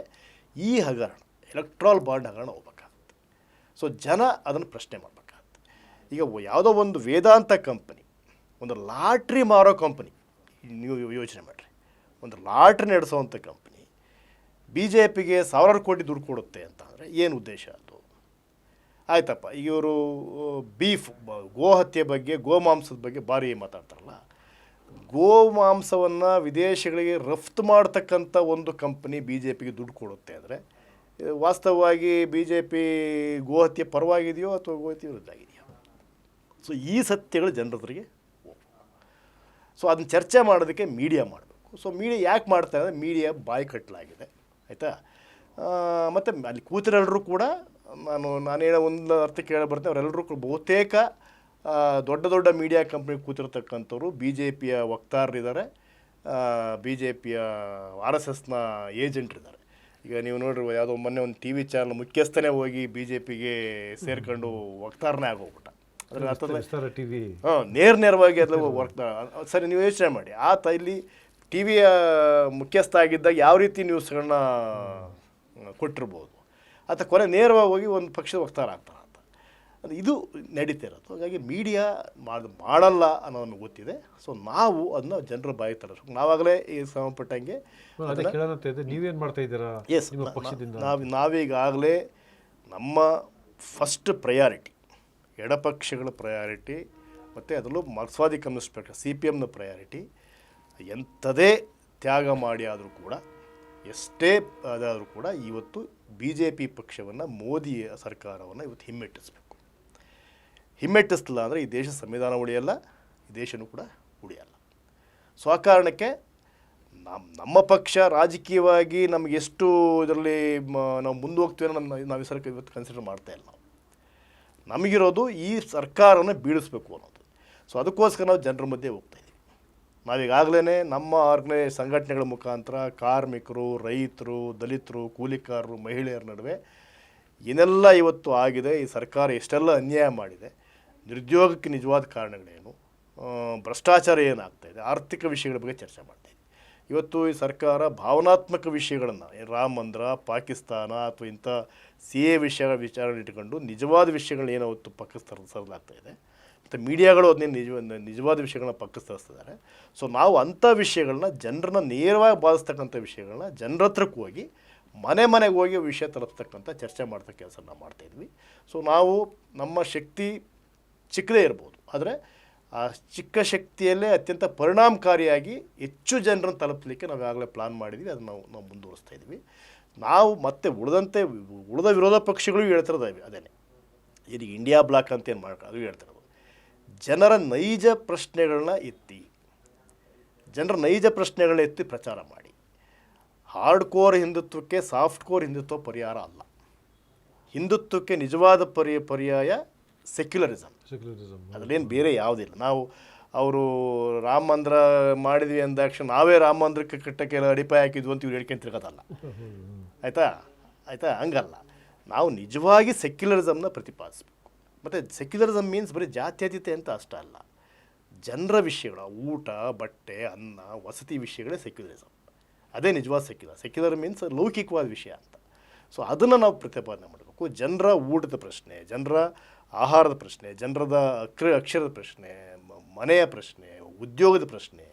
ಈ ಹಗರಣ ಎಲೆಕ್ಟ್ರಾಲ್ ಬಾಂಡ್ ಹಗರಣ ಹೋಗ್ಬೇಕಾಗತ್ತೆ ಸೊ ಜನ ಅದನ್ನು ಪ್ರಶ್ನೆ ಮಾಡಬೇಕಾಗುತ್ತೆ. ಈಗ ಯಾವುದೋ ಒಂದು ವೇದಾಂತ ಕಂಪನಿ, ಒಂದು ಲಾಟ್ರಿ ಮಾರೋ ಕಂಪನಿ, ನೀವು ಯೋಚನೆ ಮಾಡಿರಿ. ಒಂದು ಲಾಟ್ರಿ ನಡೆಸೋವಂಥ ಕಂಪನಿ ಬಿ ಜೆ ಪಿಗೆ ಸಾವಿರಾರು ಕೋಟಿ ದುಡ್ಡು ಕೊಡುತ್ತೆ ಅಂತ ಅಂದರೆ ಏನು ಉದ್ದೇಶ ಅದು? ಆಯ್ತಪ್ಪ ಇವರು ಬೀಫ್ ಗೋಹತ್ಯೆ ಬಗ್ಗೆ ಗೋಮಾಂಸದ ಬಗ್ಗೆ ಭಾರಿ ಮಾತಾಡ್ತಾರಲ್ಲ. ಗೋಮಾಂಸವನ್ನು ವಿದೇಶಗಳಿಗೆ ರಫ್ತು ಮಾಡ್ತಕ್ಕಂಥ ಒಂದು ಕಂಪನಿ ಬಿ ಜೆ ಪಿಗೆ ದುಡ್ಡು ಕೊಡುತ್ತೆ ಅಂದರೆ ವಾಸ್ತವವಾಗಿ ಬಿ ಜೆ ಪಿ ಗೋಹತ್ಯೆ ಪರವಾಗಿದೆಯೋ ಅಥವಾ ಗೋಹತ್ಯೆ ವಿರುದ್ಧಾಗಿದೆಯೋ ಸೊ ಈ ಸತ್ಯಗಳು ಜನರ ಹತ್ರಿಗೆ ಸೊ ಅದನ್ನ ಚರ್ಚೆ ಮಾಡೋದಕ್ಕೆ ಮೀಡಿಯಾ ಮಾಡಬೇಕು. ಸೊ ಮೀಡಿಯಾ ಯಾಕೆ ಮಾಡ್ತಾರೆ ಅಂದರೆ ಮೀಡಿಯಾ ಬಾಯಿ ಕಟ್ಟಲಾಗಿದೆ ಆಯಿತಾ ಮತ್ತು ಅಲ್ಲಿ ಕೂತಿರೆಲ್ಲರೂ ಕೂಡ, ನಾನು ನಾನು ಹೇಳೋ ಒಂದು ಅರ್ಥ ಕೇಳಿ ಬರ್ತೇನೆ, ಅವರೆಲ್ಲರೂ ಕೂಡ ಬಹುತೇಕ ದೊಡ್ಡ ದೊಡ್ಡ ಮೀಡಿಯಾ ಕಂಪ್ನಿ ಕೂತಿರ್ತಕ್ಕಂಥವ್ರು ಬಿ ಜೆ ಪಿಯ ವಕ್ತಾರರಿದ್ದಾರೆ ಬಿ ಜೆ ಪಿಯ ಆರ್ ಎಸ್ ಎಸ್ನ ಏಜೆಂಟ್ರಿದ್ದಾರೆ ಈಗ ನೀವು ನೋಡಿರಿ ಯಾವುದೋ ಮೊನ್ನೆ ಒಂದು ಟಿ ವಿ ಚಾನಲ್ ಮುಖ್ಯಸ್ಥನೇ ಹೋಗಿ ಬಿ ಜೆ ಪಿಗೆ ಸೇರ್ಕೊಂಡು ವಕ್ತಾರನೇ ಆಗೋಗ್ಬಿಟ್ಟ. ಅದ್ರ ಅರ್ಥದಲ್ಲಿ
ವಿಸ್ತಾರ ಟಿ ವಿ
ಹಾಂ ನೇರ ನೇರವಾಗಿ ಅದು ವರ್ಕ್ ಸರಿ ನೀವು ಯೋಚನೆ ಮಾಡಿ. ಆತ ಇಲ್ಲಿ ಟಿ ವಿಯ ಮುಖ್ಯಸ್ಥ ಆಗಿದ್ದಾಗ ಯಾವ ರೀತಿ ನ್ಯೂಸ್ಗಳನ್ನ ಕೊಟ್ಟಿರ್ಬೋದು? ಆತ ಕೊನೆ ನೇರವಾಗಿ ಹೋಗಿ ಒಂದು ಪಕ್ಷದ ವಕ್ತಾರ ಆಗ್ತಾನೆ. ಅದು ಇದು ನಡೀತಾ ಇರೋದು. ಹಾಗಾಗಿ ಮೀಡಿಯಾ ಮಾಡ್ ಮಾಡಲ್ಲ ಅನ್ನೋದು ಗೊತ್ತಿದೆ. ಸೊ ನಾವು ಅದನ್ನ ಜನರ ಬಾಯಿ ನಾವಾಗಲೇ ಈ ಸಂಬಂಧಪಟ್ಟಂಗೆ
ನೀವೇನು ಮಾಡ್ತಾ ಇದ್ದೀರಾ?
ಎಸ್ ನಾವು ನಾವೀಗಾಗಲೇ ನಮ್ಮ ಫಸ್ಟ್ ಪ್ರಯಾರಿಟಿ ಎಡಪಕ್ಷಗಳ ಪ್ರಯಾರಿಟಿ ಮತ್ತು ಅದರಲ್ಲೂ ಮಾರ್ಕ್ಸ್ವಾದಿ ಕಮ್ಯುನಿಸ್ಟ್ ಪಕ್ಷ ಸಿ ಪಿ ಎಮ್ನ ಪ್ರಯಾರಿಟಿ ಎಂಥದೇ ತ್ಯಾಗ ಮಾಡಿ ಆದರೂ ಕೂಡ ಎಷ್ಟೇ ಅದಾದರೂ ಕೂಡ ಇವತ್ತು ಬಿ ಜೆ ಪಿ ಪಕ್ಷವನ್ನು ಮೋದಿ ಸರ್ಕಾರವನ್ನು ಇವತ್ತು ಹಿಮ್ಮೆಟ್ಟಿಸಬೇಕು. ಹಿಮ್ಮೆಟ್ಟಿಸ್ಲಿಲ್ಲ ಅಂದರೆ ಈ ದೇಶ ಸಂವಿಧಾನ ಉಳಿಯಲ್ಲ, ಈ ದೇಶನೂ ಕೂಡ ಉಳಿಯಲ್ಲ. ಸೊ ಆ ಕಾರಣಕ್ಕೆ ನಮ್ಮ ನಮ್ಮ ಪಕ್ಷ ರಾಜಕೀಯವಾಗಿ ನಮ್ಗೆ ಎಷ್ಟು ಇದರಲ್ಲಿ ನಾವು ಮುಂದೆ ನಮ್ಮ ನಾವು ಈ ಸರ್ಕಾರ ಇವತ್ತು ಕನ್ಸಿಡರ್ ಮಾಡ್ತಾ ಇಲ್ಲ ನಾವು. ನಮಗಿರೋದು ಈ ಸರ್ಕಾರನ ಬೀಳಿಸ್ಬೇಕು ಅನ್ನೋದು. ಸೊ ಅದಕ್ಕೋಸ್ಕರ ನಾವು ಜನರ ಮಧ್ಯೆ ಹೋಗ್ತಾ ಇದ್ದೀವಿ ನಾವೀಗಾಗಲೇ ನಮ್ಮ ಆರ್ಗನೈ ಸಂಘಟನೆಗಳ ಮುಖಾಂತರ ಕಾರ್ಮಿಕರು, ರೈತರು, ದಲಿತರು, ಕೂಲಿಕಾರರು, ಮಹಿಳೆಯರ ನಡುವೆ ಏನೆಲ್ಲ ಇವತ್ತು ಆಗಿದೆ, ಈ ಸರ್ಕಾರ ಎಷ್ಟೆಲ್ಲ ಅನ್ಯಾಯ ಮಾಡಿದೆ ನಿರುದ್ಯೋಗಕ್ಕೆ ನಿಜವಾದ ಕಾರಣಗಳೇನು? ಭ್ರಷ್ಟಾಚಾರ ಏನಾಗ್ತಾ ಇದೆ? ಆರ್ಥಿಕ ವಿಷಯಗಳ ಬಗ್ಗೆ ಚರ್ಚೆ ಮಾಡ್ತಾ ಇದ್ದೀವಿ ಇವತ್ತು ಈ ಸರ್ಕಾರ ಭಾವನಾತ್ಮಕ ವಿಷಯಗಳನ್ನು ರಾಮ ಮಂದಿರ, ಪಾಕಿಸ್ತಾನ ಅಥವಾ ಇಂಥ ಸಿ ಎ ವಿಷಯಗಳ ವಿಚಾರ ಇಟ್ಕೊಂಡು ನಿಜವಾದ ವಿಷಯಗಳನ್ನ ಏನಾವತ್ತು ಪಕ್ಕಕ್ಕೆ ತರ್ ಇದೆ. ಮತ್ತು ಮೀಡಿಯಾಗಳು ಅದನ್ನೇ ನಿಜ, ನಿಜವಾದ ವಿಷಯಗಳನ್ನ ಪಕ್ಕಕ್ಕೆ ತರಿಸ್ತಿದ್ದಾರೆ. ಸೊ, ನಾವು ಅಂಥ ವಿಷಯಗಳನ್ನ ಜನರನ್ನ ನೇರವಾಗಿ ಬಾಧಿಸ್ತಕ್ಕಂಥ ವಿಷಯಗಳನ್ನ ಜನರ ಹತ್ರಕ್ಕೆ ಹೋಗಿ, ಮನೆ ಮನೆಗೆ ಹೋಗಿ ವಿಷಯ ತರಿಸ್ತಕ್ಕಂಥ ಚರ್ಚೆ ಮಾಡ್ತಕ್ಕ ಕೆಲಸ ನಾವು ಮಾಡ್ತಾಯಿದ್ವಿ ಸೊ, ನಾವು ನಮ್ಮ ಶಕ್ತಿ ಚಿಕ್ಕದೇ ಇರ್ಬೋದು. ಆದರೆ ಆ ಚಿಕ್ಕ ಶಕ್ತಿಯಲ್ಲೇ ಅತ್ಯಂತ ಪರಿಣಾಮಕಾರಿಯಾಗಿ ಹೆಚ್ಚು ಜನರನ್ನು ತಲುಪಲಿಕ್ಕೆ ನಾವು ಆಗಲೇ ಪ್ಲಾನ್ ಮಾಡಿದ್ವಿ. ಅದನ್ನು ನಾವು ನಾವು ಮುಂದುವರಿಸ್ತಾ ಇದ್ವಿ ನಾವು ಮತ್ತೆ ಉಳಿದಂತೆ ಉಳಿದ ವಿರೋಧ ಪಕ್ಷಗಳು ಹೇಳ್ತಿರೋದು ಅದೇ ಈಗ ಇಂಡಿಯಾ ಬ್ಲಾಕ್ ಅಂತ ಏನು ಮಾಡ್ಕೊ ಅದು ಹೇಳ್ತಿರೋದು ಜನರ ನೈಜ ಪ್ರಶ್ನೆಗಳನ್ನ ಎತ್ತಿ, ಜನರ ನೈಜ ಪ್ರಶ್ನೆಗಳನ್ನ ಎತ್ತಿ ಪ್ರಚಾರ ಮಾಡಿ. ಹಾರ್ಡ್ ಕೋರ್ ಹಿಂದುತ್ವಕ್ಕೆ ಸಾಫ್ಟ್ ಕೋರ್ ಹಿಂದುತ್ವ ಪರಿಹಾರ ಅಲ್ಲ. ಹಿಂದುತ್ವಕ್ಕೆ ನಿಜವಾದ ಪರಿ, ಪರ್ಯಾಯ ಸೆಕ್ಯುಲರಿಸಮ್
ಸೆಕ್ಯುಲರಿಸಮ್
ಅದರಲ್ಲೇನು ಬೇರೆ ಯಾವುದಿಲ್ಲ. ನಾವು ಅವರು ರಾಮ ಮಂದಿರ ಮಾಡಿದ್ವಿ ಅಂದಾಕ್ಷಣ ನಾವೇ ರಾಮ ಮಂದಿರಕ್ಕೆ ಕಟ್ಟಕ್ಕೆ ಅಡಿಪಾಯ ಹಾಕಿದ್ವು ಅಂತ ಇವ್ರು ಹೇಳ್ಕೊಂಡು ತಿರ್ಗೋದಲ್ಲ. *laughs* ಆಯಿತಾ? ಆಯಿತಾ? ಹಂಗಲ್ಲ. ನಾವು ನಿಜವಾಗಿ ಸೆಕ್ಯುಲರಿಸಮ್ನ ಪ್ರತಿಪಾದಿಸ್ಬೇಕು. ಮತ್ತು ಸೆಕ್ಯುಲರಿಸಮ್ ಮೀನ್ಸ್ ಬರೀ ಜಾತ್ಯತೀತೆ ಅಂತ ಅಷ್ಟ ಅಲ್ಲ. ಜನರ ವಿಷಯಗಳು ಊಟ ಬಟ್ಟೆ ಅನ್ನ ವಸತಿ ವಿಷಯಗಳೇ ಸೆಕ್ಯುಲರಿಸಮ್ ಅದೇ ನಿಜವಾದ ಸೆಕ್ಯುಲರ್ ಸೆಕ್ಯುಲರ್ ಮೀನ್ಸ್ ಲೌಕಿಕವಾದ ವಿಷಯ ಅಂತ. ಸೊ ಅದನ್ನು ನಾವು ಪ್ರತಿಪಾದನೆ ಮಾಡಬೇಕು. ಜನರ ಊಟದ ಪ್ರಶ್ನೆ ಜನರ ಆಹಾರದ ಪ್ರಶ್ನೆ ಜನರದ ಅಕ್ರ ಅಕ್ಷರದ ಪ್ರಶ್ನೆ ಮನೆಯ ಪ್ರಶ್ನೆ ಉದ್ಯೋಗದ ಪ್ರಶ್ನೆ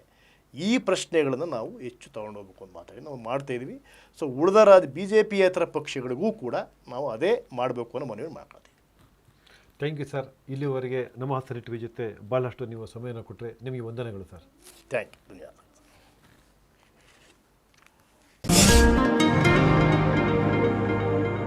ಈ ಪ್ರಶ್ನೆಗಳನ್ನು ನಾವು ಹೆಚ್ಚು ತೊಗೊಂಡೋಗ್ಬೇಕು ಅಂತ ಮಾತಾಡಿ ನಾವು ಮಾಡ್ತಾ ಇದ್ವಿ. ಸೊ ಉಳಿದ ರಾಜ್ಯ ಬಿ ಜೆ ಪಿಯೇತರ ಪಕ್ಷಗಳಿಗೂ ಕೂಡ ನಾವು ಅದೇ ಮಾಡಬೇಕು ಅನ್ನೋ ಮನವಿ ಮಾಡ್ಕೊಳ್ತೀವಿ
ಥ್ಯಾಂಕ್ ಯು ಸರ್ ಇಲ್ಲಿವರೆಗೆ ನಮ್ಮ ಹಾಸನ ಟಿವಿ ಜೊತೆ ಭಾಳಷ್ಟು ನೀವು ಸಮಯನ ಕೊಟ್ಟರೆ ನಿಮಗೆ ವಂದನೆಗಳು ಸರ್
ಥ್ಯಾಂಕ್ ಯು